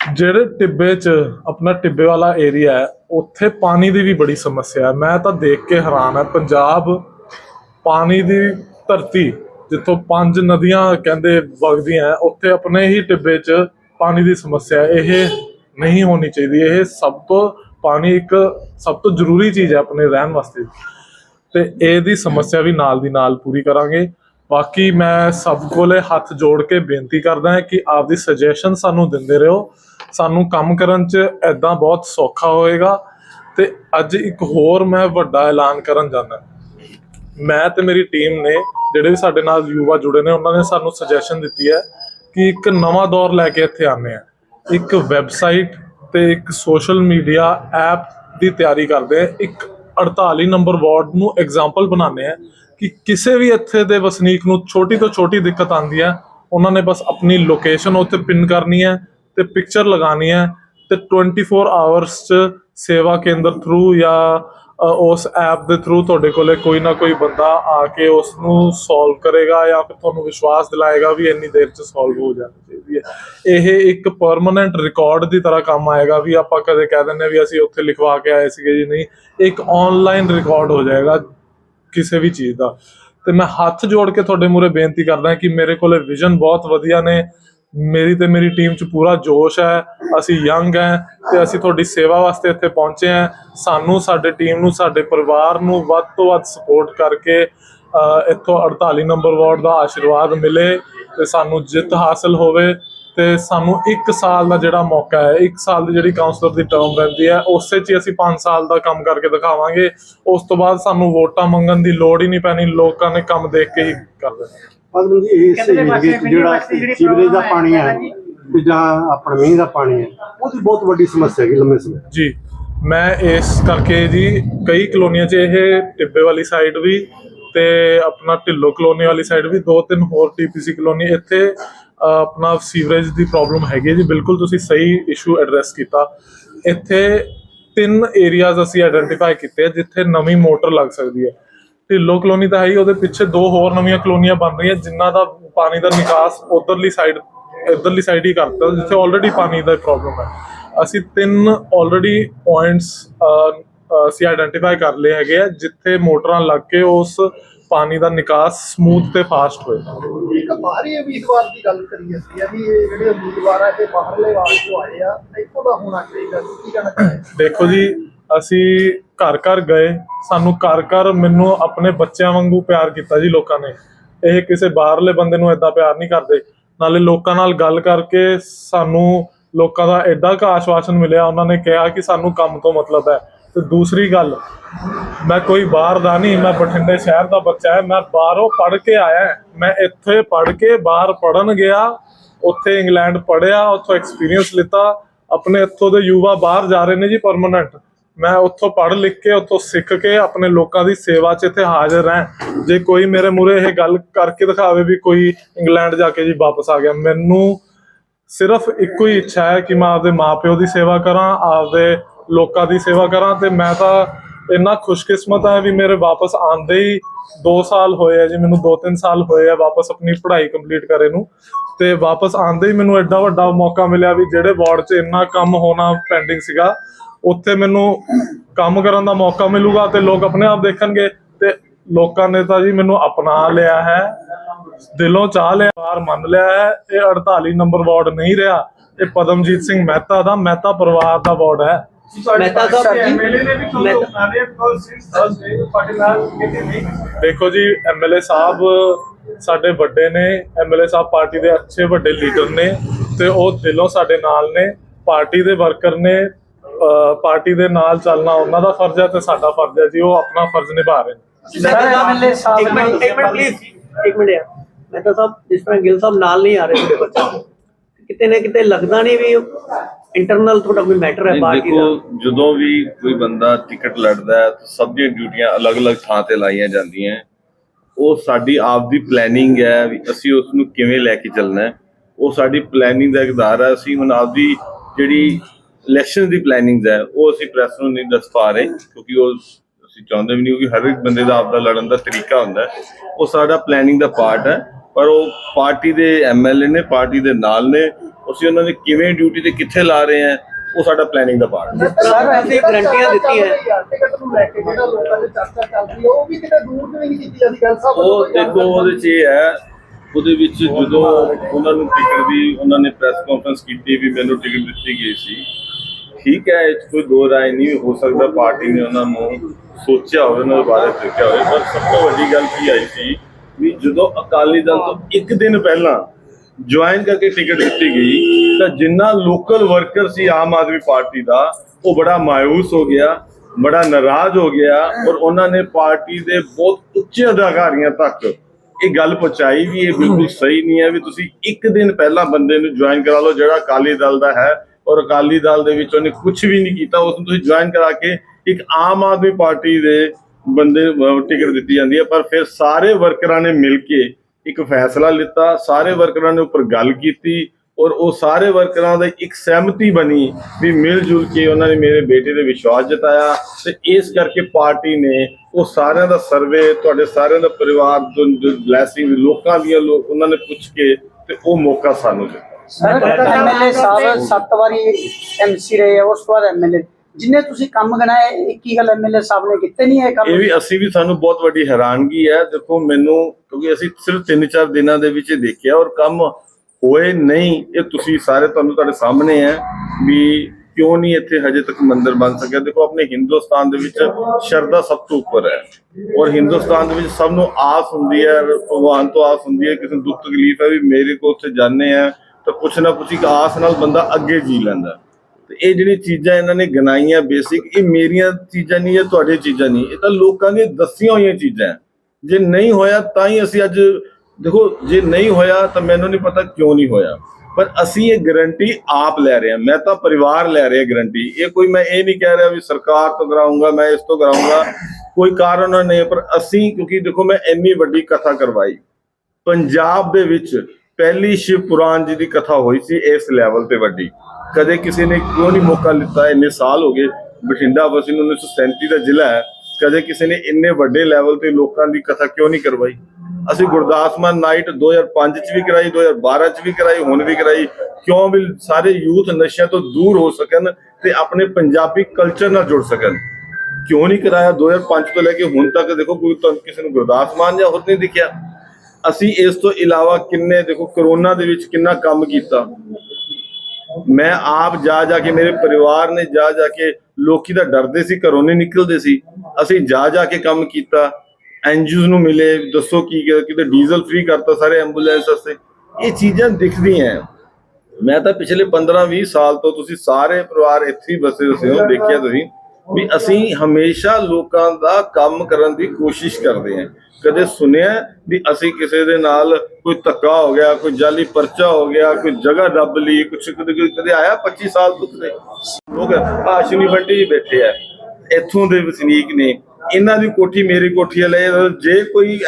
ਜਿਹੜੇ ਟਿੱਬੇ 'ਚ ਆਪਣਾ ਟਿੱਬੇ ਵਾਲਾ ਏਰੀਆ ਹੈ, ਉੱਥੇ ਪਾਣੀ ਦੀ ਵੀ ਬੜੀ ਸਮੱਸਿਆ ਹੈ। ਮੈਂ ਤਾਂ ਦੇਖ ਕੇ ਹੈਰਾਨ ਹਾਂ। ਪੰਜਾਬ ਪਾਣੀ ਦੀ ਧਰਤੀ ਜਿੱਥੋਂ ਪੰਜ ਨਦੀਆਂ ਕਹਿੰਦੇ ਵਗਦੀਆਂ ਉੱਥੇ ਆਪਣੇ ਹੀ ਟਿੱਬੇ 'ਚ ਪਾਣੀ ਦੀ ਸਮੱਸਿਆ ਇਹ ਨਹੀਂ ਹੋਣੀ ਚਾਹੀਦੀ। ਇਹ ਸਭ ਤੋਂ ਪਾਣੀ ਇੱਕ ਸਭ ਤੋਂ ਜ਼ਰੂਰੀ ਚੀਜ਼ ਹੈ ਆਪਣੇ ਰਹਿਣ ਵਾਸਤੇ। ਤੇ ਇਹਦੀ ਸਮੱਸਿਆ ਵੀ ਨਾਲ ਦੀ ਨਾਲ ਪੂਰੀ ਕਰਾਂਗੇ। ਬਾਕੀ ਮੈਂ ਸਭ ਕੋਲੇ ਹੱਥ ਜੋੜ ਕੇ ਬੇਨਤੀ ਕਰਦਾ ਹਾਂ ਕਿ ਆਪਦੀ ਸੁਜੈਸ਼ਨ ਸਾਨੂੰ ਦਿੰਦੇ ਰਹੋ। ਸਾਨੂੰ ਕੰਮ ਕਰਨ 'ਚ ਐਦਾਂ ਬਹੁਤ ਸੌਖਾ ਹੋਏਗਾ। ਤੇ ਅੱਜ ਇੱਕ ਹੋਰ ਮੈਂ ਵੱਡਾ ਐਲਾਨ ਕਰਨ ਜਾਂਦਾ। ਮੈਂ ਤੇ ਮੇਰੀ ਟੀਮ ਨੇ ਜਿਹੜੇ ਵੀ ਸਾਡੇ ਨਾਲ ਯੁਵਾ ਜੁੜੇ ਨੇ, ਉਹਨਾਂ ਨੇ ਸਾਨੂੰ ਸੁਜੈਸ਼ਨ ਦਿੱਤੀ ਹੈ ਕਿ ਇੱਕ ਨਵਾਂ ਦੌਰ ਲੈ ਕੇ ਇੱਥੇ ਆਨੇ ਆ ਇੱਕ ਵੈਬਸਾਈਟ ਤੇ ਇੱਕ ਸੋਸ਼ਲ ਮੀਡੀਆ ਐਪ ਦੀ ਤਿਆਰੀ ਕਰਦੇ ਆ ਇੱਕ 48 ਨੰਬਰ ਵਾਰਡ ਨੂੰ ਐਗਜ਼ਾਮਪਲ ਬਣਾਉਂਦੇ ਆ ਕਿ ਕਿਸੇ ਵੀ ਇੱਥੇ ਦੇ ਵਸਨੀਕ ਨੂੰ ਛੋਟੀ ਤੋਂ ਛੋਟੀ ਦਿੱਕਤ ਆਉਂਦੀ ਹੈ, ਉਹਨਾਂ ਨੇ ਬਸ ਆਪਣੀ ਲੋਕੇਸ਼ਨ ਉੱਥੇ ਪਿਨ ਕਰਨੀ ਹੈ ਤੇ ਪਿਕਚਰ ਲਗਾਉਣੀ ਹੈ ਤੇ 24 ਆਵਰਸ ਚ ਸੇਵਾ ਕੇਂਦਰ ਥਰੂ ਜਾਂ ਉਸ ਐਪ ਦੇ ਥਰੂ ਤੁਹਾਡੇ ਕੋਲੇ ਕੋਈ ਨਾ ਕੋਈ ਬੰਦਾ ਆ ਕੇ ਉਸ ਨੂੰ ਸੋਲਵ ਕਰੇਗਾ ਜਾਂ ਫਿਰ ਤੁਹਾਨੂੰ ਵਿਸ਼ਵਾਸ ਦਿਲਾਏਗਾ ਵੀ ਇੰਨੀ ਦੇਰ ਚ ਸੋਲਵ ਹੋ ਜਾਣੀ ਚਾਹੀਦੀ ਹੈ। ਇਹ ਇੱਕ ਪਰਮਨੈਂਟ ਰਿਕਾਰਡ ਦੀ ਤਰ੍ਹਾਂ ਕੰਮ ਆਏਗਾ ਵੀ ਆਪਾਂ ਕਦੇ ਕਹਿ ਦਿੰਦੇ ਹਾਂ ਵੀ ਅਸੀਂ ਉੱਥੇ ਲਿਖਵਾ ਕੇ ਆਏ ਸੀਗੇ ਜੀ, ਨਹੀਂ, ਇੱਕ ਆਨਲਾਈਨ ਰਿਕਾਰਡ ਹੋ ਜਾਏਗਾ ਕਿਸੇ ਵੀ ਚੀਜ਼ ਦਾ। ਤੇ ਮੈਂ ਹੱਥ ਜੋੜ ਕੇ ਤੁਹਾਡੇ ਮੂਰੇ ਬੇਨਤੀ ਕਰਦਾ ਕਿ ਮੇਰੇ ਕੋਲੇ ਵਿਜ਼ਨ ਬਹੁਤ ਵਧੀਆ ਨੇ। ਮੇਰੀ ਤੇ ਮੇਰੀ ਟੀਮ 'ਚ ਪੂਰਾ ਜੋਸ਼ ਹੈ, ਅਸੀਂ ਯੰਗ ਹੈ ਤੇ ਅਸੀਂ ਤੁਹਾਡੀ ਸੇਵਾ ਵਾਸਤੇ ਇੱਥੇ ਪਹੁੰਚੇ ਹਾਂ। ਸਾਨੂੰ ਸਾਡੇ ਟੀਮ ਨੂੰ, ਸਾਡੇ ਪਰਿਵਾਰ ਨੂੰ ਵੱਧ ਤੋਂ ਵੱਧ ਸਪੋਰਟ ਕਰਕੇ ਇੱਥੋਂ 48 ਨੰਬਰ ਵਾਰਡ ਦਾ ਆਸ਼ੀਰਵਾਦ ਮਿਲੇ ਤੇ ਸਾਨੂੰ ਜਿੱਤ ਹਾਸਲ ਹੋਵੇ ਤੇ ਸਾਨੂੰ 1 ਸਾਲ ਦਾ ਜਿਹੜਾ ਮੌਕਾ ਹੈ 1 ਸਾਲ ਦੀ ਜਿਹੜੀ ਕਾਉਂਸਲਰ ਦੀ ਟਰਮ ਰਹਿੰਦੀ ਹੈ, ਉਸੇ 'ਚ ਹੀ ਅਸੀਂ 5 ਸਾਲ ਦਾ ਕੰਮ ਕਰਕੇ ਦਿਖਾਵਾਂਗੇ। ਉਸ ਤੋਂ ਬਾਅਦ ਸਾਨੂੰ ਵੋਟਾਂ ਮੰਗਣ ਦੀ ਲੋੜ ਹੀ ਨਹੀਂ ਪੈਣੀ, ਲੋਕਾਂ ਨੇ ਕੰਮ ਦੇਖ ਕੇ ਹੀ ਕਰ ਦੇਣਾ। ਮਤਲਬ ਜੀ ਇਸ ਏਰੀਏ ਵਿੱਚ ਜਿਹੜਾ ਸੀਵਰੇਜ ਦਾ ਪਾਣੀ ਹੈ ਹੈ ਜੀ। ਤੇ ਜਾਂ ਆਪਣਾ ਮੀਂਹ ਦਾ ਪਾਣੀ ਹੈ ਉਹਦੀ ਬਹੁਤ ਵੱਡੀ ਸਮੱਸਿਆ ਹੈਗੀ ਲੰਮੇ ਸਮੇਂ ਤੋਂ। ਜੀ ਮੈਂ ਇਸ ਕਰਕੇ ਜੀ ਕਈ ਕਲੋਨੀਆਂ 'ਚ ਇਹ ਟਿੱਬੇ ਵਾਲੀ ਸਾਈਡ ਵੀ ਤੇ ਆਪਣਾ ਢਿੱਲੋ ਕਲੋਨੀ ਵਾਲੀ ਸਾਈਡ ਵੀ ਦੋ ਤਿੰਨ ਹੋਰ ਟੀਪੀਸੀ ਕਲੋਨੀ ਇੱਥੇ ਅਹ, ਆਪਣਾ ਸੀਵਰੇਜ ਦੀ ਪ੍ਰੋਬਲਮ ਹੈਗੀ ਹੈ ਜੀ ਬਿਲਕੁਲ ਤੁਸੀਂ ਸਹੀ ਇਸ਼ੂ ਐਡਰੈਸ ਕੀਤਾ ਇੱਥੇ ਤਿੰਨ ਏਰੀਆਜ਼ ਅਸੀਂ ਆਇਡੈਂਟੀਫਾਈ ਕੀਤੇ ਆ ਜਿੱਥੇ ਨਵੀਂ ਮੋਟਰ ਲੱਗ ਸਕਦੀ ਹੈ ਢਿੱਲੋ ਕਲੋਨੀ ਤਾਂ ਹੈ ਹੀ ਉਹਦੇ ਪਿੱਛੇ ਦੋ ਹੋਰ ਨਵੀਆਂ ਕਲੋਨੀਆਂ ਬਣ ਰਹੀਆਂ ਜਿਨ੍ਹਾਂ ਦਾ ਪਾਣੀ ਦਾ ਨਿਕਾਸ ਉਧਰਲੀ ਸਾਈਡ ਇਧਰਲੀ ਸਾਈਡ ਹੀ ਕਰਤਾ ਜਿੱਥੇ ਆਲਰੇਡੀ ਪਾਣੀ ਦਾ ਪ੍ਰੋਬਲਮ ਹੈ। ਅਸੀਂ ਤਿੰਨ ਆਲਰੇਡੀ ਪੁਆਇੰਟਸ ਅਸੀਂ ਆਇਡੈਂਟੀਫਾਈ ਕਰ ਲਏ ਹੈਗੇ ਆ ਜਿੱਥੇ ਮੋਟਰਾਂ ਲੱਗ ਕੇ ਉਸ ਪਾਣੀ ਦਾ ਨਿਕਾਸ ਸਮੂਥ ਤੇ ਫਾਸਟ ਹੋਏਗਾ ਇੱਕ ਬਾਹਰੀ ਉਮੀਦਵਾਰ ਦੀ ਗੱਲ ਕਰੀਏ ਅਸੀਂ ਆ ਵੀ ਇਹ ਜਿਹੜੇ ਉਮੀਦਵਾਰ ਆ ਇਹ ਬਾਹਰਲੇ ਵਾਲ ਤੋਂ ਆਏ ਆ ਇੱਥੋਂ ਦਾ ਹੋਣਾ ਚਾਹੀਦਾ ਕੀ ਕਹਿਣਾ ਚਾਹੀਦਾ ਦੇਖੋ ਜੀ ਅਸੀਂ ਘਰ ਘਰ ਗਏ, ਸਾਨੂੰ ਘਰ ਘਰ ਮੈਨੂੰ ਆਪਣੇ ਬੱਚਿਆਂ ਵਾਂਗੂ ਪਿਆਰ ਕੀਤਾ ਜੀ ਲੋਕਾਂ ਨੇ। ਇਹ ਕਿਸੇ ਬਾਹਰਲੇ ਬੰਦੇ ਨੂੰ ਏਦਾਂ ਪਿਆਰ ਨਹੀਂ ਕਰਦੇ। ਨਾਲੇ ਲੋਕਾਂ ਨਾਲ ਗੱਲ ਕਰਕੇ ਸਾਨੂੰ ਲੋਕਾਂ ਦਾ ਐਡਾ ਕੁ ਆਸ਼ਵਾਸਨ ਮਿਲਿਆ, ਉਹਨਾਂ ਨੇ ਕਿਹਾ ਕਿ ਸਾਨੂੰ ਕੰਮ ਤੋਂ ਮਤਲਬ ਹੈ। ਤੇ ਦੂਸਰੀ ਗੱਲ, ਮੈਂ ਕੋਈ ਬਾਹਰ ਦਾ ਨਹੀਂ, ਮੈਂ ਬਠਿੰਡੇ ਸ਼ਹਿਰ ਦਾ ਬੱਚਾ ਹੈ, ਮੈਂ ਬਾਹਰੋਂ ਪੜ੍ਹ ਕੇ ਆਇਆ ਮੈਂ ਇੱਥੇ ਪੜ੍ਹ ਕੇ ਬਾਹਰ ਪੜਨ ਗਿਆ, ਉੱਥੇ ਇੰਗਲੈਂਡ ਪੜਿਆ ਉੱਥੋਂ ਐਕਸਪੀਰੀਅੰਸ ਲਿੱਤਾ। ਆਪਣੇ ਇੱਥੋਂ ਦੇ ਯੁਵਾ ਬਾਹਰ ਜਾ ਰਹੇ ਨੇ ਜੀ ਪਰਮਨੈਂਟ ਮੈਂ ਉੱਥੋਂ ਪੜ੍ਹ ਲਿਖ ਕੇ, ਉੱਥੋਂ ਸਿੱਖ ਕੇ ਆਪਣੇ ਲੋਕਾਂ ਦੀ ਸੇਵਾ 'ਚ ਇੱਥੇ ਹਾਜ਼ਰ ਹਾਂ। ਜੇ ਕੋਈ ਮੇਰੇ ਮੂਹਰੇ ਇਹ ਗੱਲ ਕਰਕੇ ਦਿਖਾਵੇ ਵੀ ਕੋਈ ਇੰਗਲੈਂਡ ਜਾ ਕੇ ਜੀ ਵਾਪਸ ਆ ਗਿਆ, ਮੈਨੂੰ ਸਿਰਫ ਇੱਕੋ ਹੀ ਇੱਛਾ ਹੈ ਕਿ ਮੈਂ ਆਪਦੇ ਮਾਪਿਓ ਦੀ ਸੇਵਾ ਕਰਾਂ, ਆਪਦੇ ਲੋਕਾਂ ਦੀ ਸੇਵਾ ਕਰਾਂ ਤੇ ਮੈਂ ਤਾਂ ਇੰਨਾ ਖੁਸ਼ਕਿਸਮਤ ਹੈ ਵੀ ਮੇਰੇ ਵਾਪਸ ਆਂਦੇ ਹੀ 2 ਸਾਲ ਹੋਏ ਆ ਜੀ, ਮੈਨੂੰ 2-3 ਸਾਲ ਹੋਏ ਆ ਵਾਪਸ ਆਪਣੀ ਪੜ੍ਹਾਈ ਕੰਪਲੀਟ ਕਰੇ ਨੂੰ ਤੇ ਵਾਪਸ ਆਂਦੇ ਹੀ ਮੈਨੂੰ ਐਡਾ ਵੱਡਾ ਮੌਕਾ ਮਿਲਿਆ ਵੀ ਜਿਹੜੇ ਵਾਰਡ 'ਚ ਇੰਨਾ ਕੰਮ ਹੋਣਾ ਪੈਂਡਿੰਗ ਸੀਗਾ ਉੱਥੇ ਮੈਨੂੰ ਕੰਮ ਕਰਨ ਦਾ ਮੌਕਾ ਮਿਲੂਗਾ ਤੇ ਲੋਕ ਆਪਣੇ ਆਪ ਦੇਖਣਗੇ ਤੇ ਲੋਕਾਂ ਨੇ ਤਾਂ ਜੀ ਮੈਨੂੰ ਅਪਣਾ ਲਿਆ ਹੈ ਦਿਲੋਂ ਚਾਹ ਲਿਆ ਵਾਰ ਮੰਨ ਲਿਆ ਹੈ ਇਹ 48 ਨੰਬਰ ਵਾਰਡ ਨਹੀਂ ਰਿਹਾ ਇਹ ਪਦਮਜੀਤ ਸਿੰਘ ਮਹਿਤਾ ਦਾ ਮਹਿਤਾ ਪਰਿਵਾਰ ਦਾ ਵਾਰਡ ਹੈ। ਮਹਿਤਾ ਸਾਹਿਬ ਜੀ ਦੇਖੋ ਜੀ ਐਮਐਲਏ ਸਾਹਿਬ ਸਾਡੇ ਵੱਡੇ ਨੇ ਐਮਐਲਏ ਸਾਹਿਬ ਪਾਰਟੀ ਦੇ ਅੱਛੇ ਵੱਡੇ ਲੀਡਰ ਨੇ ਤੇ ਉਹ ਦਿਲੋਂ ਸਾਡੇ ਨਾਲ ਨੇ ਪਾਰਟੀ ਦੇ ਵਰਕਰ ਨੇ ਪਾਰਟੀ ਦੇ ਨਾਲ ਚੱਲਣਾ ਉਹਨਾਂ ਦਾ ਫਰਜ਼ ਹੈ ਤੇ ਸਾਡਾ ਫਰਜ਼ ਹੈ ਜੀ ਉਹ ਆਪਣਾ ਫਰਜ਼ ਨਿਭਾ ਰਹੇ ਨੇ। ਇੱਕ ਮਿੰਟ ਇੱਕ ਮਿੰਟ ਪਲੀਜ਼ ਇੱਕ ਮਿੰਟ ਯਾਰ। ਮਹਿਤਾ ਸਾਹਿਬ ਜਿਸ ਤਰ੍ਹਾਂ ਗਿੱਲ ਸਾਹਿਬ ਨਾਲ ਨਹੀਂ ਆ ਰਹੇ ਦੇ ਕਿਤੇ ਨਾ ਕਿਤੇ ਲੱਗਦਾ ਨਹੀਂ ਵੀ ਇੰਟਰਨਲ ਤੁਹਾਡਾ ਕੋਈ ਮੈਟਰ ਹੈ ਦਾ ਦੇਖੋ ਜਦੋਂ ਵੀ ਕੋਈ ਬੰਦਾ ਟਿਕਟ ਲੜਦਾ ਹੈ ਤਾਂ ਸਭ ਦੀਆਂ ਡਿਊਟੀਆਂ ਅਲੱਗ-ਅਲੱਗ ਥਾਂ ਤੇ ਲਾਈਆਂ ਜਾਂਦੀਆਂ ਉਹ ਸਾਡੀ ਆਪ ਦੀ ਪਲੈਨਿੰਗ ਹੈ ਵੀ ਅਸੀਂ ਉਸ ਨੂੰ ਕਿਵੇਂ ਲੈ ਕੇ ਚੱਲਣਾ ਹੈ। ਉਹ ਸਾਡੀ ਪਲੈਨਿੰਗ ਦਾ ਇਕਦਾਰ ਹੈ ਅਸੀਂ ਹੁਣ ਆਪਦੀ ਜਿਹੜੀ ਇਲੈਕਸ਼ਨ ਦੀ ਪਲੈਨਿੰਗ ਹੈ ਉਹ ਅਸੀਂ ਪ੍ਰੈਸ ਨੂੰ ਨਹੀਂ ਦੱਸ ਪਾ ਰਹੇ ਕਿਉਂਕਿ ਉਹ ਅਸੀਂ ਚਾਹੁੰਦੇ ਵੀ ਨਹੀਂ ਕਿ ਹਰ ਇੱਕ ਬੰਦੇ ਦਾ ਆਪਦਾ ਲੜਨ ਦਾ ਤਰੀਕਾ ਹੁੰਦਾ ਹੈ। ਉਹ ਸਾਡਾ ਪਲੈਨਿੰਗ ਦਾ ਪਾਰਟ ਹੈ ਪਰ ਉਹ ਪਾਰਟੀ ਦੇ ਐਮਐਲਏ ਨੇ ਪਾਰਟੀ ਦੇ ਨਾਲ ਨੇ ਅਸੀਂ ਉਹਨਾਂ ਦੀ ਕਿਵੇਂ ਡਿਊਟੀ ਤੇ ਕਿੱਥੇ ਲਾ ਰਹੇ ਹਾਂ ਉਹ ਸਾਡਾ ਪਲੈਨਿੰਗ ਦਾ ਪਾਰਟ ਹੈ। ਸਰ ਅਸੀਂ ਗਰੰਟੀਆਂ ਦਿੱਤੀਆਂ ਟਿਕਟ ਨੂੰ ਲੈ ਕੇ ਜਿਹੜਾ ਲੋਕਾਂ ਦੇ ਚਰਚਾ ਚੱਲਦੀ ਹੈ। ਉਹ ਵੀ ਕਿਤੇ ਦੂਰ ਤੋਂ ਨਹੀਂ ਕੀਤੀ ਜਾਂਦੀ ਗੱਲ ਸਾਹਿਬ ਉਹ ਦੇਖੋ ਉਹਦੇ ਚ ਇਹ ਹੈ ਉਹਦੇ ਵਿੱਚ ਜਦੋਂ ਉਹਨਾਂ ਨੂੰ ਟਿਕਟ ਦੀ ਉਹਨਾਂ ਨੇ ਪ੍ਰੈਸ ਕਾਨਫਰੰਸ ਕੀਤੀ ਵੀ ਮੈਨੂੰ ਟਿਕਟ ਦਿੱਤੀ ਗਈ ਸੀ ਠੀਕ ਹੈ, ਇਹ 'ਚ ਕੋਈ ਦੋ ਰਾਏ ਨਹੀਂ ਹੋ ਸਕਦਾ, ਪਾਰਟੀ ਨੇ ਉਹਨਾਂ ਨੂੰ ਸੋਚਿਆ ਹੋਵੇ, ਉਹਨਾਂ ਦੇ ਬਾਰੇ ਸੋਚਿਆ ਹੋਵੇ, ਪਰ ਸਭ ਤੋਂ ਵੱਡੀ ਗੱਲ ਕੀ ਆਈ ਸੀ ਵੀ ਜਦੋਂ ਅਕਾਲੀ ਦਲ ਤੋਂ ਇੱਕ ਦਿਨ ਪਹਿਲਾਂ ਜੁਆਇਨ ਕਰਕੇ ਟਿਕਟ ਦਿੱਤੀ ਗਈ, ਤਾਂ ਜਿੰਨਾ ਲੋਕਲ ਵਰਕਰ ਸੀ ਆਮ ਆਦਮੀ ਪਾਰਟੀ ਦਾ, ਉਹ ਬੜਾ ਮਾਇੂਸ ਹੋ ਗਿਆ, ਬੜਾ ਨਾਰਾਜ਼ ਹੋ ਗਿਆ ਔਰ ਉਹਨਾਂ ਨੇ ਪਾਰਟੀ ਦੇ ਬਹੁਤ ਉੱਚੇ ਅਧਿਕਾਰੀਆਂ ਤੱਕ ਇਹ ਗੱਲ ਪਹੁੰਚਾਈ ਵੀ ਇਹ ਬਿਲਕੁਲ ਸਹੀ ਨਹੀਂ ਹੈ ਵੀ ਤੁਸੀਂ ਇੱਕ ਦਿਨ ਪਹਿਲਾਂ ਬੰਦੇ ਨੂੰ ਜੁਆਇਨ ਕਰਾ ਲਓ, ਜਿਹੜਾ ਅਕਾਲੀ ਦਲ ਦਾ ਹੈ ਔਰ ਅਕਾਲੀ ਦਲ ਦੇ ਵਿੱਚ ਉਹਨੇ ਕੁਝ ਵੀ ਨਹੀਂ ਕੀਤਾ, ਉਸ ਨੂੰ ਤੁਸੀਂ ਜੁਆਇਨ ਕਰਾ ਕੇ ਇੱਕ ਆਮ ਆਦਮੀ ਪਾਰਟੀ ਦੇ ਬੰਦੇ ਟਿਕਟ ਦਿੱਤੀ ਜਾਂਦੀ ਹੈ। ਪਰ ਫਿਰ ਸਾਰੇ ਵਰਕਰਾਂ ਨੇ ਮਿਲ ਕੇ ਇੱਕ ਫੈਸਲਾ ਲਿੱਤਾ, ਸਾਰੇ ਵਰਕਰਾਂ ਨੇ ਉੱਪਰ ਗੱਲ ਕੀਤੀ ਔਰ ਉਹ ਸਾਰੇ ਵਰਕਰਾਂ ਦਾ ਇੱਕ ਸਹਿਮਤੀ ਬਣੀ ਵੀ ਮਿਲ ਜੁਲ ਕੇ ਉਹਨਾਂ ਨੇ ਮੇਰੇ ਬੇਟੇ ਦੇ ਵਿਸ਼ਵਾਸ ਜਤਾਇਆ ਤੇ ਇਸ ਕਰਕੇ ਪਾਰਟੀ ਨੇ ਉਹ ਸਾਰਿਆਂ ਦਾ ਸਰਵੇ ਤੁਹਾਡੇ ਸਾਰਿਆਂ ਦਾ ਪਰਿਵਾਰ ਤੋਂ ਬਲੇਸਿੰਗ ਲੋਕਾਂ ਦੀਆਂ ਲੋਕ ਉਹਨਾਂ ਨੇ ਪੁੱਛ ਕੇ ਤੇ ਉਹ ਮੌਕਾ ਸਾਨੂੰ ਦਿੱਤਾ। ਐਮਐਲਏ ਸਾਹਿਬ ਸੱਤ ਵਾਰੀ ਐਮਸੀ ਰਹੇ ਆ ਉਸ ਤੋਂ ਬਾਅਦ ਐਮਐਲਏ ਜਿੰਨੇ ਤੁਸੀਂ ਕੰਮ ਗਣਾਏ ਇੱਕ ਹੀ ਗੱਲ ਐਮਐਲਏ ਸਾਹਿਬ ਨੇ ਕੀਤੇ ਨਹੀਂ ਇਹ ਕੰਮ? ਇਹ ਵੀ ਅਸੀਂ ਵੀ ਸਾਨੂੰ ਬਹੁਤ ਵੱਡੀ ਹੈਰਾਨਗੀ ਹੈ। ਦੇਖੋ ਮੈਨੂੰ ਕਿਉਂਕਿ ਅਸੀਂ ਸਿਰਫ 3-4 ਦਿਨਾਂ ਦੇ ਵਿੱਚ ਦੇਖਿਆ ਔਰ ਕੰਮ ਹੋਏ ਨਹੀਂ। ਇਹ ਤੁਸੀਂ ਸਾਰੇ ਤੁਹਾਨੂੰ ਤੁਹਾਡੇ ਸਾਹਮਣੇ ਹੈ ਵੀ ਕਿਉਂ ਨਹੀਂ ਇੱਥੇ ਹਜੇ ਤੱਕ ਮੰਦਿਰ ਬਣ ਸਕਿਆ। ਦੇਖੋ ਆਪਣੇ ਹਿੰਦੁਸਤਾਨ ਦੇ ਵਿੱਚ ਸ਼ਰਧਾ ਸਭ ਤੋਂ ਉੱਪਰ ਹੈ। ਔਰ ਹਿੰਦੁਸਤਾਨ ਦੇ ਵਿੱਚ ਸਭ ਨੂੰ ਆਸ ਹੁੰਦੀ ਹੈ ਭਗਵਾਨ ਤੋਂ ਆਸ ਹੁੰਦੀ ਹੈ ਕਿਸੇ ਨੂੰ ਦੁੱਖ ਤਕਲੀਫ ਹੈ ਵੀ ਮੇਰੇ ਕੋਲ ਉੱਥੇ ਜਾਣੇ ਆ। ਤਾਂ ਕੁਛ ਨਾ ਕੁਛ ਇੱਕ ਆਸ ਨਾਲ ਬੰਦਾ ਅੱਗੇ ਜੀ ਲੈਂਦਾ। ਤੇ ਇਹ ਜਿਹੜੀ ਚੀਜ਼ਾਂ ਇਹਨਾਂ ਨੇ ਗਨਾਈਆਂ ਬੇਸਿਕ, ਇਹ ਮੇਰੀਆਂ ਚੀਜ਼ਾਂ ਨਹੀਂ, ਇਹ ਤੁਹਾਡੇ ਚੀਜ਼ਾਂ ਨਹੀਂ। ਇਹ ਤਾਂ ਲੋਕਾਂ ਦੀਆਂ ਦੱਸੀਆਂ ਹੋਈਆਂ ਚੀਜ਼ਾਂ। ਜੇ ਨਹੀਂ ਹੋਇਆ ਤਾਂ ਹੀ ਅਸੀਂ ਅੱਜ, ਦੇਖੋ, ਜੇ ਨਹੀਂ ਹੋਇਆ ਤਾਂ ਮੈਨੂੰ ਨਹੀਂ ਪਤਾ ਕਿਉਂ ਨਹੀਂ ਹੋਇਆ। ਪਰ ਅਸੀਂ ਇਹ ਗਾਰੰਟੀ ਆਪ ਲੈ ਰਹੇ ਹਾਂ। ਮੈਂ ਤਾਂ ਪਰਿਵਾਰ ਲੈ ਰਿਹਾ ਗਾਰੰਟੀ ਇਹ ਕੋਈ ਮੈਂ ਇਹ ਨਹੀਂ ਕਹਿ ਰਿਹਾ ਵੀ ਸਰਕਾਰ ਤੋਂ ਕਰਾਉਂਗਾ, ਮੈਂ ਇਸ ਤੋਂ ਕਰਾਉਂਗਾ। ਕੋਈ ਕਾਰਨ ਨਹੀਂ ਪਰ ਅਸੀਂ, ਕਿਉਂਕਿ ਦੇਖੋ, ਮੈਂ ਇੰਨੀ ਵੱਡੀ ਕਥਾ ਕਰਵਾਈ। ਪੰਜਾਬ ਦੇ ਵਿੱਚ ਪਹਿਲੀ ਸ਼ਿਵ ਪੁਰਾਣ ਜੀ ਦੀ ਕਥਾ ਹੋਈ ਸੀ ਇਸ ਲੈਵਲ ਤੇ ਵੱਡੀ। ਕਦੇ ਕਿਸੇ ਨੇ ਕਿਉਂ ਨਹੀਂ ਮੌਕਾ ਲਿੱਤਾ? ਇੰਨੇ ਸਾਲ ਹੋ ਗਏ, ਬਠਿੰਡਾ ਵਸੀ ਨੂੰ 1937 ਦਾ ਜ਼ਿਲ੍ਹਾ ਹੈ। ਕਦੇ ਕਿਸੇ ਨੇ ਇੰਨੇ ਵੱਡੇ ਲੈਵਲ ਤੇ ਲੋਕਾਂ ਦੀ ਕਥਾ ਕਿਉਂ ਨਹੀਂ ਕਰਵਾਈ? ਅਸੀਂ ਗੁਰਦਾਸ ਮਾਨ ਨਾਈਟ 2005 ਚ ਵੀ ਕਰਾਈ 2012 ਚ ਵੀ ਕਰਾਈ, ਹੁਣ ਵੀ ਕਰਾਈ। ਕਿਉਂ ਵੀ ਸਾਰੇ ਯੂਥ ਨਸ਼ਿਆਂ ਤੋਂ ਦੂਰ ਹੋ ਸਕਣ ਤੇ ਆਪਣੇ ਪੰਜਾਬੀ ਕਲਚਰ ਨਾਲ ਜੁੜ ਸਕਣ? ਕਿਉਂ ਨਹੀਂ ਕਰਾਇਆ? 2005 ਤੋਂ ਲੈ ਕੇ ਹੁਣ ਤੱਕ ਦੇਖੋ, ਕੋਈ ਤੁਹਾਨੂੰ ਕਿਸੇ ਨੂੰ ਗੁਰਦਾਸ ਮਾਨ ਜਾਂ ਹੋਰ ਨਹੀਂ ਦਿਖਿਆ। ਅਸੀਂ ਇਸ ਤੋਂ ਇਲਾਵਾ ਕਿੰਨੇ, ਦੇਖੋ, ਕਰੋਨਾ ਦੇ ਵਿੱਚ ਕਿੰਨਾ ਕੰਮ ਕੀਤਾ। ਮੈਂ ਆਪ ਜਾ ਜਾ ਕੇ, ਮੇਰੇ ਪਰਿਵਾਰ ਨੇ ਜਾ ਜਾ ਕੇ ਲੋਕੀ ਤਾਂ ਡਰਦੇ ਸੀ, ਘਰੋਂ ਨਹੀਂ ਨਿਕਲਦੇ ਸੀ। ਅਸੀਂ ਜਾ ਜਾ ਕੇ ਕੰਮ ਕੀਤਾ। ਐਨਜੀਓਜ਼ ਨੂੰ ਮਿਲੇ, ਦੱਸੋ ਕੀ ਕਿਤੇ ਡੀਜ਼ਲ ਫ੍ਰੀ ਕਰਤਾ ਸਾਰੇ ਐਂਬੂਲੈਂਸ ਵਾਸਤੇ। ਇਹ ਚੀਜ਼ਾਂ ਦਿਖਦੀਆਂ ਮੈਂ ਤਾਂ ਪਿਛਲੇ 15-20 ਸਾਲ ਤੋਂ ਤੁਸੀਂ ਸਾਰੇ ਪਰਿਵਾਰ ਇੱਥੇ ਹੀ ਬਸੇ ਹੋਏ ਹੋ, ਦੇਖਿਆ ਤੁਸੀਂ, ਵੀ ਅਸੀਂ ਹਮੇਸ਼ਾ ਲੋਕਾਂ ਦਾ ਕੰਮ ਕਰਨ ਦੀ ਕੋਸ਼ਿਸ਼ ਕਰਦੇ ਹਾਂ ਕਦੇ ਸੁਣਿਆ ਵੀ ਅਸੀਂ ਕਿਸੇ ਦੇ ਨਾਲ ਕੋਈ ਧੱਕਾ ਹੋ ਗਿਆ ਕੋਈ ਜਾਲੀ ਪਰਚਾ ਹੋ ਗਿਆ ਕੋਈ ਜਗ੍ਹਾ ਦੱਬ ਲਈ ਕੁਛ ਕਦੇ ਕਦੇ ਆਇਆ 25 ਸਾਲ ਤੋਂ ਕਦੇ ਲੋਕ ਆਸ਼ਨੀ ਬੰਟੀ ਜੀ ਬੈਠੇ ਆ। ਇੱਥੋਂ ਦੇ ਵਸਨੀਕ ਨੇ। ਇਹਨਾਂ ਦੀ ਕੋਠੀ ਮੇਰੀ ਕੋਠੀ ਆ ਲੈ ਜੇ ਕੋਈ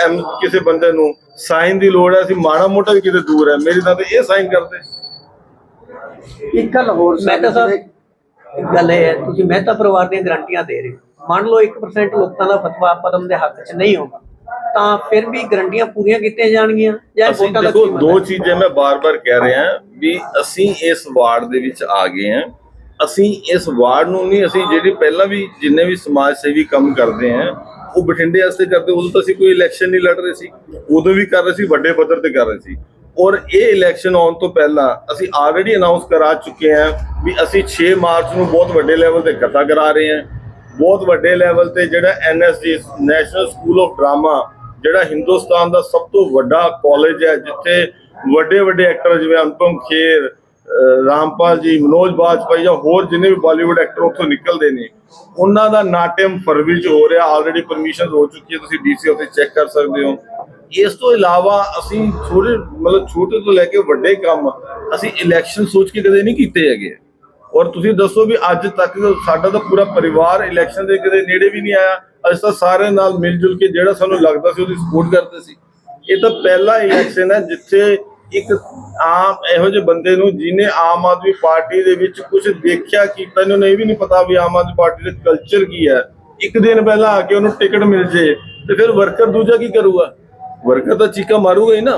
ਕਿਸੇ ਬੰਦੇ ਨੂੰ ਸਾਈਨ ਦੀ ਲੋੜ ਹੈ ਅਸੀਂ ਮਾੜਾ ਮੋਟਾ ਵੀ ਕਿਤੇ ਦੂਰ ਹੈ। ਮੇਰੀ ਤਾਂ ਤੇ ਇਹ ਸਾਈਨ ਕਰਦੇ। ਇੱਕ ਗੱਲ ਹੋਰ ਮਹਿਤਾ ਸਾਹਿਬ ਇੱਕ ਗੱਲ ਇਹ ਹੈ ਤੁਸੀਂ ਮਹਿਤਾ ਪਰਿਵਾਰ ਦੀਆਂ ਗਰੰਟੀਆਂ ਦੇ ਰਹੇ ਹੋ। ਮੰਨ ਲਓ 1% ਲੋਕਾਂ ਦਾ ਫਤਵਾ ਪਦਮ ਦੇ ਹੱਕ 'ਚ ਨਹੀਂ ਹੋਗਾ ਤਾਂ ਫਿਰ ਵੀ ਗਰੰਟੀਆਂ ਪੂਰੀਆਂ ਕੀਤੀਆਂ ਜਾਣਗੀਆਂ ਜਾਂ ਅਸੀਂ ਵੋਟਾਂ ਦਾ ਦੇਖੋ ਕੀ ਮਤਲਬ ਦੋ? ਚੀਜ਼ਾਂ ਮੈਂ ਬਾਰ-ਬਾਰ ਕਹਿ ਰਿਹਾ ਵੀ ਅਸੀਂ ਇਸ ਵਾਰਡ ਦੇ ਵਿੱਚ ਆ ਗਏ ਹਾਂ। ਅਸੀਂ ਇਸ ਵਾਰਡ ਨੂੰ ਨਹੀਂ ਅਸੀਂ ਜਿਹੜੀ ਪਹਿਲਾਂ ਵੀ ਜਿੰਨੇ ਵੀ ਸਮਾਜ ਸੇਵੀ ਕੰਮ ਕਰਦੇ ਹਾਂ ਉਹ ਬਠਿੰਡੇ ਵਾਸਤੇ ਕਰਦੇ ਉਦੋਂ ਤਾਂ ਅਸੀਂ ਕੋਈ ਇਲੈਕਸ਼ਨ ਨਹੀਂ ਲੜ ਰਹੇ ਸੀ। ਉਦੋਂ ਵੀ ਕਰ ਰਹੇ ਸੀ ਵੱਡੇ ਪੱਧਰ ਤੇ ਕਰ ਰਹੇ ਸੀ। ਔਰ ਇਹ ਇਲੈਕਸ਼ਨ ਆਉਣ ਤੋਂ ਪਹਿਲਾਂ ਅਸੀਂ ਆਲਰੇਡੀ ਅਨਾਉਂਸ ਕਰਾ ਚੁੱਕੇ ਹਾਂ ਵੀ ਅਸੀਂ 6 ਮਾਰਚ ਨੂੰ ਬਹੁਤ ਵੱਡੇ ਲੈਵਲ ਤੇ ਇਕੱਠਾ ਕਰਾ ਰਹੇ ਹਾਂ। ਬਹੁਤ ਵੱਡੇ ਲੈਵਲ ਤੇ ਜਿਹੜਾ NSG national school of drama ਜਿਹੜਾ ਹਿੰਦੁਸਤਾਨ ਦਾ ਸਭ ਤੋਂ ਵੱਡਾ ਕਾਲਜ ਹੈ, ਜਿੱਥੇ ਵੱਡੇ ਵੱਡੇ ਐਕਟਰ ਜਿਵੇਂ ਅਨੁਪਮ ਖੇਰ ਰਾਮਪਾਲ ਜੀ, ਮਨੋਜ ਬਾਜਪਾਈ ਜਾਂ ਹੋਰ ਜਿੰਨੇ ਵੀ ਬਾਲੀਵੁੱਡ ਐਕਟਰ ਉੱਥੋਂ ਨਿਕਲਦੇ ਨੇ, ਉਹਨਾਂ ਦਾ ਨਾਟਿਅਮ ਫਰਵਰੀ ਚ ਹੋ ਰਿਹਾ ਆਲਰੇਡੀ ਪਰਮਿਸ਼ਨ ਹੋ ਚੁੱਕੀ ਹੈ, ਤੁਸੀਂ ਡੀਸੀ ਉੱਤੇ ਚੈੱਕ ਕਰ ਸਕਦੇ ਹੋ। ਇਸ ਤੋਂ ਇਲਾਵਾ ਅਸੀਂ ਥੋੜੇ ਮਤਲਬ ਛੋਟੇ ਤੋਂ ਲੈ ਕੇ ਵੱਡੇ ਕੰਮ, ਅਸੀਂ ਇਲੈਕਸ਼ਨ ਸੋਚ ਕੇ ਕਦੇ ਨਹੀਂ ਕੀਤੇ ਹੈਗੇ। ਔਰ ਤੁਸੀਂ ਦੱਸੋ ਵੀ ਅੱਜ ਤੱਕ ਸਾਡਾ ਤਾਂ ਪੂਰਾ ਪਰਿਵਾਰ ਇਲੈਕਸ਼ਨ ਦੇ ਕਦੇ ਨੇੜੇ ਵੀ ਨਹੀਂ ਆਇਆ ਅਸੀਂ ਤਾਂ ਸਾਰੇ ਨਾਲ ਮਿਲ ਜੁਲ ਕੇ ਜਿਹੜਾ ਸਾਨੂੰ ਲੱਗਦਾ ਸੀ ਉਹਦੀ ਸਪੋਰਟ ਕਰਦੇ ਸੀ। ਇਹ ਤਾਂ ਪਹਿਲਾ ਇਲੈਕਸ਼ਨ ਹੈ ਜਿੱਥੇ ਇੱਕ ਆਮ ਇਹੋ ਜਿਹੇ ਬੰਦੇ ਨੂੰ ਜਿਹਨੇ ਆਮ ਆਦਮੀ ਪਾਰਟੀ ਦੇ ਵਿੱਚ ਕੁਝ ਦੇਖਿਆ ਕੀਤਾ ਨਹੀਂ ਉਹਨੂੰ ਇਹ ਵੀ ਨਹੀਂ ਪਤਾ ਵੀ ਆਮ ਆਦਮੀ ਪਾਰਟੀ ਦਾ ਕਲਚਰ ਕੀ ਹੈ। ਇੱਕ ਦਿਨ ਪਹਿਲਾਂ ਆ ਕੇ ਉਹਨੂੰ ਟਿਕਟ ਮਿਲ ਜੇ ਤੇ ਫਿਰ ਵਰਕਰ ਦੂਜਾ ਕੀ ਕਰੂਗਾ? ਵਰਕਰ ਤਾਂ ਚੀਕਾ ਮਾਰੂਗਾ ਹੀ ਨਾ।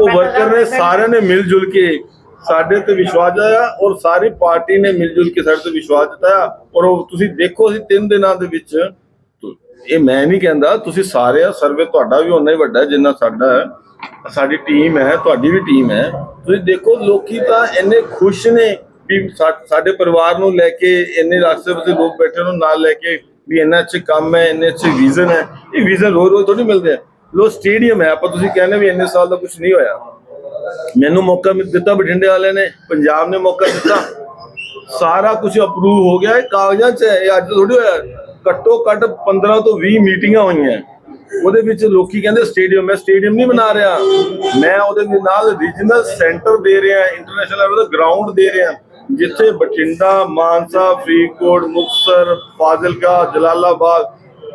ਉਹ ਵਰਕਰ ਨੇ ਸਾਰਿਆਂ ਨੇ ਮਿਲ ਜੁਲ ਕੇ ਸਾਡੇ ਤੇ ਵਿਸ਼ਵਾਸ ਜਤਾਇਆ ਔਰ ਸਾਰੀ ਪਾਰਟੀ ਨੇ ਮਿਲ ਜੁਲ ਕੇ ਸਾਡੇ ਤੇ ਵਿਸ਼ਵਾਸ ਜਤਾਇਆ। ਔਰ ਤੁਸੀਂ ਦੇਖੋ ਅਸੀਂ ਤਿੰਨ ਦਿਨਾਂ ਦੇ ਵਿੱਚ ਇਹ ਮੈਂ ਨਹੀਂ ਕਹਿੰਦਾ, ਤੁਸੀਂ ਸਾਰੇ ਆ ਸਰਵੇ ਤੁਹਾਡਾ ਵੀ ਓਨਾ ਹੀ ਵੱਡਾ ਜਿੰਨਾ ਸਾਡਾ ਹੈ। ਸਾਡੀ ਟੀਮ ਹੈ, ਤੁਹਾਡੀ ਵੀ ਟੀਮ ਹੈ। ਤੁਸੀਂ ਦੇਖੋ, ਲੋਕੀ ਤਾਂ ਇੰਨੇ ਖੁਸ਼ ਨੇ ਵੀ ਸਾਡੇ ਪਰਿਵਾਰ ਨੂੰ ਲੈ ਕੇ ਇੰਨੇ ਰਾਸ਼ਟਰਪਤੀ ਲੋਕ ਬੈਠੇ ਨੂੰ ਨਾਲ ਲੈ ਕੇ ਵੀ ਇੰਨਾ ਅੱਛੇ ਕੰਮ ਹੈ, ਇੰਨੇ ਅੱਛੇ ਵਿਜ਼ਨ ਹੈ। ਇਹ ਵਿਜ਼ਨ ਰੋਜ਼ ਰੋਜ਼ ਥੋੜੀ ਮਿਲਦੇ ਆ। ਲੋ ਸਟੇਡੀਅਮ ਹੈ, ਆਪਾਂ ਤੁਸੀਂ ਕਹਿੰਦੇ ਵੀ ਇੰਨੇ ਸਾਲ ਦਾ ਕੁਝ ਨਹੀਂ ਹੋਇਆ। ਮੈਨੂੰ ਮੌਕਾ ਦਿੱਤਾ ਬਠਿੰਡੇ ਵਾਲਿਆਂ ਨੇ, ਪੰਜਾਬ ਨੇ ਮੌਕਾ ਦਿੱਤਾ। ਸਾਰਾ ਕੁਝ ਅਪਰੂਵ ਹੋ ਗਿਆ, ਇਹ ਕਾਗਜ਼ਾਂ 'ਚ ਹੈ, ਇਹ ਅੱਜ ਥੋੜੀ ਹੋਇਆ। ਘੱਟੋ ਘੱਟ 15 ਤੋਂ 20 ਮੀਟਿੰਗਾਂ ਹੋਈਆਂ। ਉਹਦੇ ਵਿੱਚ ਲੋਕੀ ਕਹਿੰਦੇ ਸਟੇਡੀਅਮ ਮੈਂ ਸਟੇਡੀਅਮ ਨਹੀਂ ਬਣਾ ਰਿਹਾ। ਮੈਂ ਉਹਦੇ ਨਾਲ ਰੀਜਨਲ ਸੈਂਟਰ ਦੇ ਰਿਹਾ ਇੰਟਰਨੈਸ਼ਨਲ ਲੈਵਲ ਦਾ ਗਰਾਊਂਡ ਦੇ ਰਿਹਾ। ਜਿੱਥੇ ਬਠਿੰਡਾ, ਮਾਨਸਾ, ਫਰੀਦਕੋਟ, ਮੁਕਤਸਰ, ਫਾਜ਼ਿਲਕਾ, ਜਲਾਲਾਬਾਦ,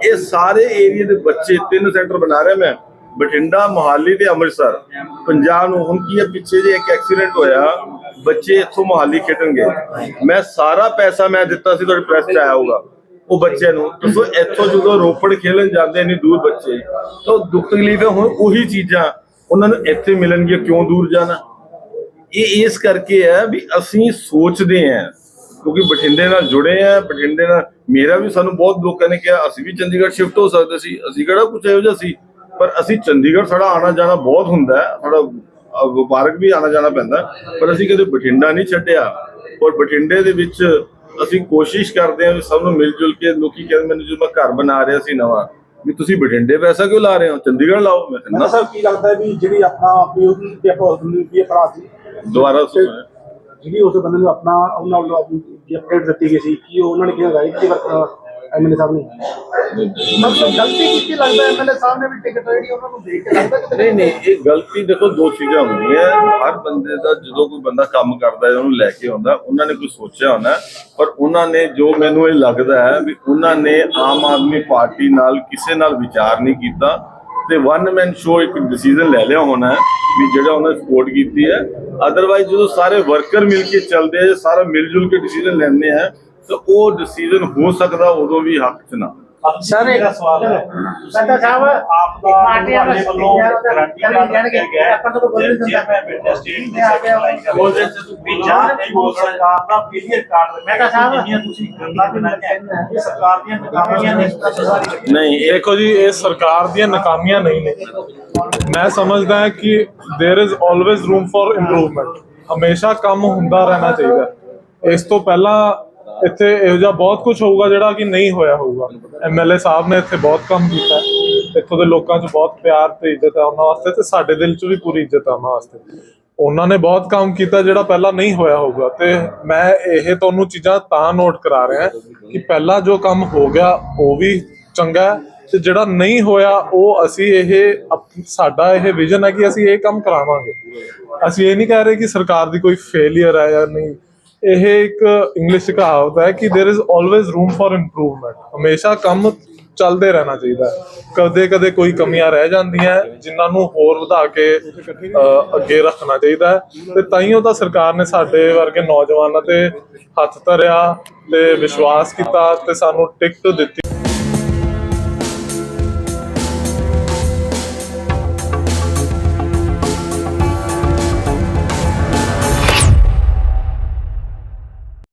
ਇਹ ਸਾਰੇ ਏਰੀਆ ਦੇ ਬੱਚੇ ਤਿੰਨ ਸੈਂਟਰ ਬਣਾ ਰਿਹਾ ਮੈਂ। ਬਠਿੰਡਾ, ਮੋਹਾਲੀ ਤੇ ਅੰਮ੍ਰਿਤਸਰ। ਪੰਜਾਬ ਨੂੰ ਹੁਣ ਕੀ ਹੈ, ਪਿੱਛੇ ਜੇ ਇੱਕ ਐਕਸੀਡੈਂਟ ਹੋਇਆ, ਬੱਚੇ ਇੱਥੋਂ ਮੋਹਾਲੀ ਖੇਡਣਗੇ। ਮੈਂ ਸਾਰਾ ਪੈਸਾ ਮੈਂ ਦਿੱਤਾ ਸੀ, ਤੁਹਾਡੇ ਪ੍ਰੈਸ 'ਚ ਆਇਆ ਹੋਊਗਾ। ਉਹ ਬੱਚਿਆਂ ਨੂੰ। ਦੱਸੋ ਇੱਥੋਂ ਜਦੋਂ ਰੋਪੜ ਖੇਲਣ ਜਾਂਦੇ ਨੇ ਦੂਰ ਬੱਚੇ, ਤਾਂ ਦੁੱਖ ਤਕਲੀਫ ਹੁਣ ਉਹੀ ਚੀਜ਼ਾਂ ਉਹਨਾਂ ਨੂੰ ਇੱਥੇ ਮਿਲਣਗੀਆਂ, ਕਿਉਂ ਦੂਰ ਜਾਣਾ? ਇਹ ਇਸ ਕਰਕੇ ਹੈ ਵੀ ਅਸੀਂ ਸੋਚਦੇ ਹਾਂ, ਕਿਉਂਕਿ ਬਠਿੰਡੇ ਨਾਲ ਜੁੜੇ ਆ ਬਠਿੰਡੇ ਨਾਲ ਮੇਰਾ ਵੀ ਸਾਨੂੰ ਬਹੁਤ ਲੋਕਾਂ ਨੇ ਕਿਹਾ, ਅਸੀਂ ਵੀ ਚੰਡੀਗੜ੍ਹ ਸ਼ਿਫਟ ਹੋ ਸਕਦੇ ਸੀ, ਅਸੀਂ ਕਿਹੜਾ ਕੁਝ ਇਹੋ ਜਿਹਾ ਸੀ? ਪਰ ਅਸੀਂ ਚੰਡੀਗੜ੍ਹ ਸਾਡਾ ਆਣਾ ਜਾਣਾ ਬਹੁਤ ਹੁੰਦਾ ਹੈ, ਸਾਡਾ ਵਪਾਰਕ ਵੀ ਆਣਾ ਜਾਣਾ ਪੈਂਦਾ, ਪਰ ਅਸੀਂ ਕਦੇ ਬਠਿੰਡਾ ਨਹੀਂ ਛੱਡਿਆ। ਔਰ ਬਠਿੰਡੇ ਦੇ ਵਿੱਚ ਅਸੀਂ ਕੋਸ਼ਿਸ਼ ਕਰਦੇ ਹਾਂ ਵੀ ਸਭ ਨੂੰ ਮਿਲ ਜੁਲ ਕੇ ਲੋਕੀ ਕਹਿੰਦੇ ਮੈਨੂੰ ਜਦੋਂ ਮੈਂ ਘਰ ਬਣਾ ਰਿਹਾ ਸੀ ਨਵਾਂ ਵੀ ਤੁਸੀਂ ਬਠਿੰਡੇ ਪੈਸਾ ਕਿਉਂ ਲਾ ਰਹੇ ਹੋ? ਚੰਡੀਗੜ੍ਹ ਲਾਓ। ਮੈਂ ਕਹਿੰਦਾ ਨਾ ਸਰ ਕੀ ਲੱਗਦਾ ਹੈ ਵੀ ਜਿਹੜੀ ਆਪਣਾ ਪੀਓਪੀ ਤੇ ਨੂੰ ਕੀ ਅਪਰਾਧ ਸੀ ਦੁਬਾਰਾ ਸੁਣੋ। ਜਿਹੜੀ ਉਸ ਬੰਦੇ ਨੂੰ ਆਪਣਾ ਉਹਨਾਂ ਵੱਲੋਂ ਆਪਣੀ ਅਪਡੇਟ ਦਿੱਤੀ ਗਈ ਸੀ ਕੀ ਉਹ ਉਹਨਾਂ ਨੇ ਕਿਹਾ ਗਾਈ ਕਿ ਵਰਕ ਐਮਐਲਏ ਸਾਹਿਬ ਨੇ? ਮਤਲਬ ਗਲਤੀ ਕੀਤੀ ਲੱਗਦਾ ਐਮਐਲਏ ਸਾਹਿਬ ਨੇ ਵੀ ਟਿਕਟ ਜਿਹੜੀ ਉਹਨਾਂ ਨੂੰ ਦੇ ਕੇ ਲੱਗਦਾ ਕਿ ਨਹੀਂ ਨਹੀਂ, ਇਹ ਗਲਤੀ ਦੇਖੋ, ਦੋ ਚੀਜ਼ਾਂ ਹੁੰਦੀਆਂ ਹਰ ਬੰਦੇ ਦਾ ਜਦੋਂ ਕੋਈ ਬੰਦਾ ਕੰਮ ਕਰਦਾ ਹੈ, ਉਹਨੂੰ ਲੈ ਕੇ ਆਉਂਦਾ ਉਹਨਾਂ ਨੇ ਕੋਈ ਸੋਚਿਆ ਹੋਣਾ ਪਰ ਉਹਨਾਂ ਨੇ ਜੋ ਮੈਨੂੰ ਇਹ ਲੱਗਦਾ ਹੈ ਵੀ ਉਹਨਾਂ ਨੇ ਆਮ ਆਦਮੀ ਪਾਰਟੀ ਨਾਲ ਕਿਸੇ ਨਾਲ ਵਿਚਾਰ ਨਹੀਂ ਕੀਤਾ ਤੇ ਵਨ ਮੈਨ ਸ਼ੋ ਇੱਕ ਡਿਸੀਜਨ ਲੈ ਲਿਆ ਹੋਣਾ ਵੀ ਜਿਹੜਾ ਉਹਨਾਂ ਨੇ ਸਪੋਰਟ ਕੀਤੀ ਹੈ। ਅਦਰਵਾਈਜ਼ ਜਦੋਂ ਸਾਰੇ ਵਰਕਰ ਮਿਲ ਕੇ ਚੱਲਦੇ ਆ ਸਾਰਾ ਮਿਲ ਜੁਲ ਕੇ ਡਿਸੀਜਨ ਲੈਂਦੇ ਆ, ਤਾਂ ਉਹ ਡਿਸੀਜਨ ਹੋ ਸਕਦਾ ਉਦੋਂ ਵੀ ਹੱਕ 'ਚ ਨਾ सर एक सवाल है। आपका वाले वालों गारंटी का रखा गया है। जेब में बेटा स्टेट में बोल रहे थे नहीं बोल रहा अपना कार्ड मैं। समझदा साहब देर there is always room for improvement हमेशा कम ਹੁੰਦਾ रहना चाहिए। इस तो पहला ਇੱਥੇ ਇਹੋ ਜਿਹਾ ਬਹੁਤ ਕੁਝ ਹੋਊਗਾ ਜਿਹੜਾ ਕਿ ਨਹੀਂ ਹੋਇਆ ਹੋਊਗਾ। ਐਮਐਲਏ ਸਾਹਿਬ ਨੇ ਇੱਥੇ ਬਹੁਤ ਕੰਮ ਕੀਤਾ ਇੱਥੋਂ ਦੇ ਲੋਕਾਂ 'ਚ ਬਹੁਤ ਪਿਆਰ ਤੇ ਇੱਜ਼ਤ ਹੈ ਉਹਨਾਂ ਵਾਸਤੇ ਤੇ ਸਾਡੇ ਦਿਲ 'ਚ ਵੀ ਪੂਰੀ ਇੱਜ਼ਤ ਹੈ ਉਹਨਾਂ ਵਾਸਤੇ। ਉਹਨਾਂ ਨੇ ਬਹੁਤ ਕੰਮ ਕੀਤਾ ਜਿਹੜਾ ਪਹਿਲਾਂ ਨਹੀਂ ਹੋਇਆ ਹੋਊਗਾ ਤੇ ਮੈਂ ਇਹ ਤੁਹਾਨੂੰ ਚੀਜ਼ਾਂ ਤਾਂ ਨੋਟ ਕਰਾ ਰਿਹਾ ਕਿ ਪਹਿਲਾਂ ਜੋ ਕੰਮ ਹੋ ਗਿਆ ਉਹ ਵੀ ਚੰਗਾ ਹੈ ਤੇ ਜਿਹੜਾ ਨਹੀਂ ਹੋਇਆ ਉਹ ਅਸੀਂ ਇਹ ਸਾਡਾ ਇਹ ਵਿਜ਼ਨ ਹੈ ਕਿ ਅਸੀਂ ਇਹ ਕੰਮ ਕਰਾਵਾਂਗੇ। ਅਸੀਂ ਇਹ ਨਹੀਂ ਕਹਿ ਰਹੇ ਕਿ ਸਰਕਾਰ ਦੀ ਕੋਈ ਫੇਲਿਅਰ ਹੈ ਜਾਂ ਨਹੀਂ। ਇਹ ਇੱਕ ਇੰਗਲਿਸ਼ ਕਹਾਵਤ ਹੈ ਕਿ there is always room for improvement ਹਮੇਸ਼ਾ ਕੰਮ ਚੱਲਦੇ ਰਹਿਣਾ ਚਾਹੀਦਾ ਹੈ। ਕਦੇ ਕਦੇ ਕੋਈ ਕਮੀਆਂ ਰਹਿ ਜਾਂਦੀਆਂ ਜਿਨ੍ਹਾਂ ਨੂੰ ਹੋਰ ਵਧਾ ਕੇ ਅੱਗੇ ਰੱਖਣਾ ਚਾਹੀਦਾ ਹੈ। ਤੇ ਤਾਈਓ ਤਾਂ ਸਰਕਾਰ ਨੇ ਸਾਡੇ ਵਰਗੇ ਨੌਜਵਾਨਾਂ ਤੇ ਹੱਥ ਧਰਿਆ ਤੇ ਵਿਸ਼ਵਾਸ ਕੀਤਾ ਤੇ ਸਾਨੂੰ ਟਿਕਟ ਦਿੱਤੀ।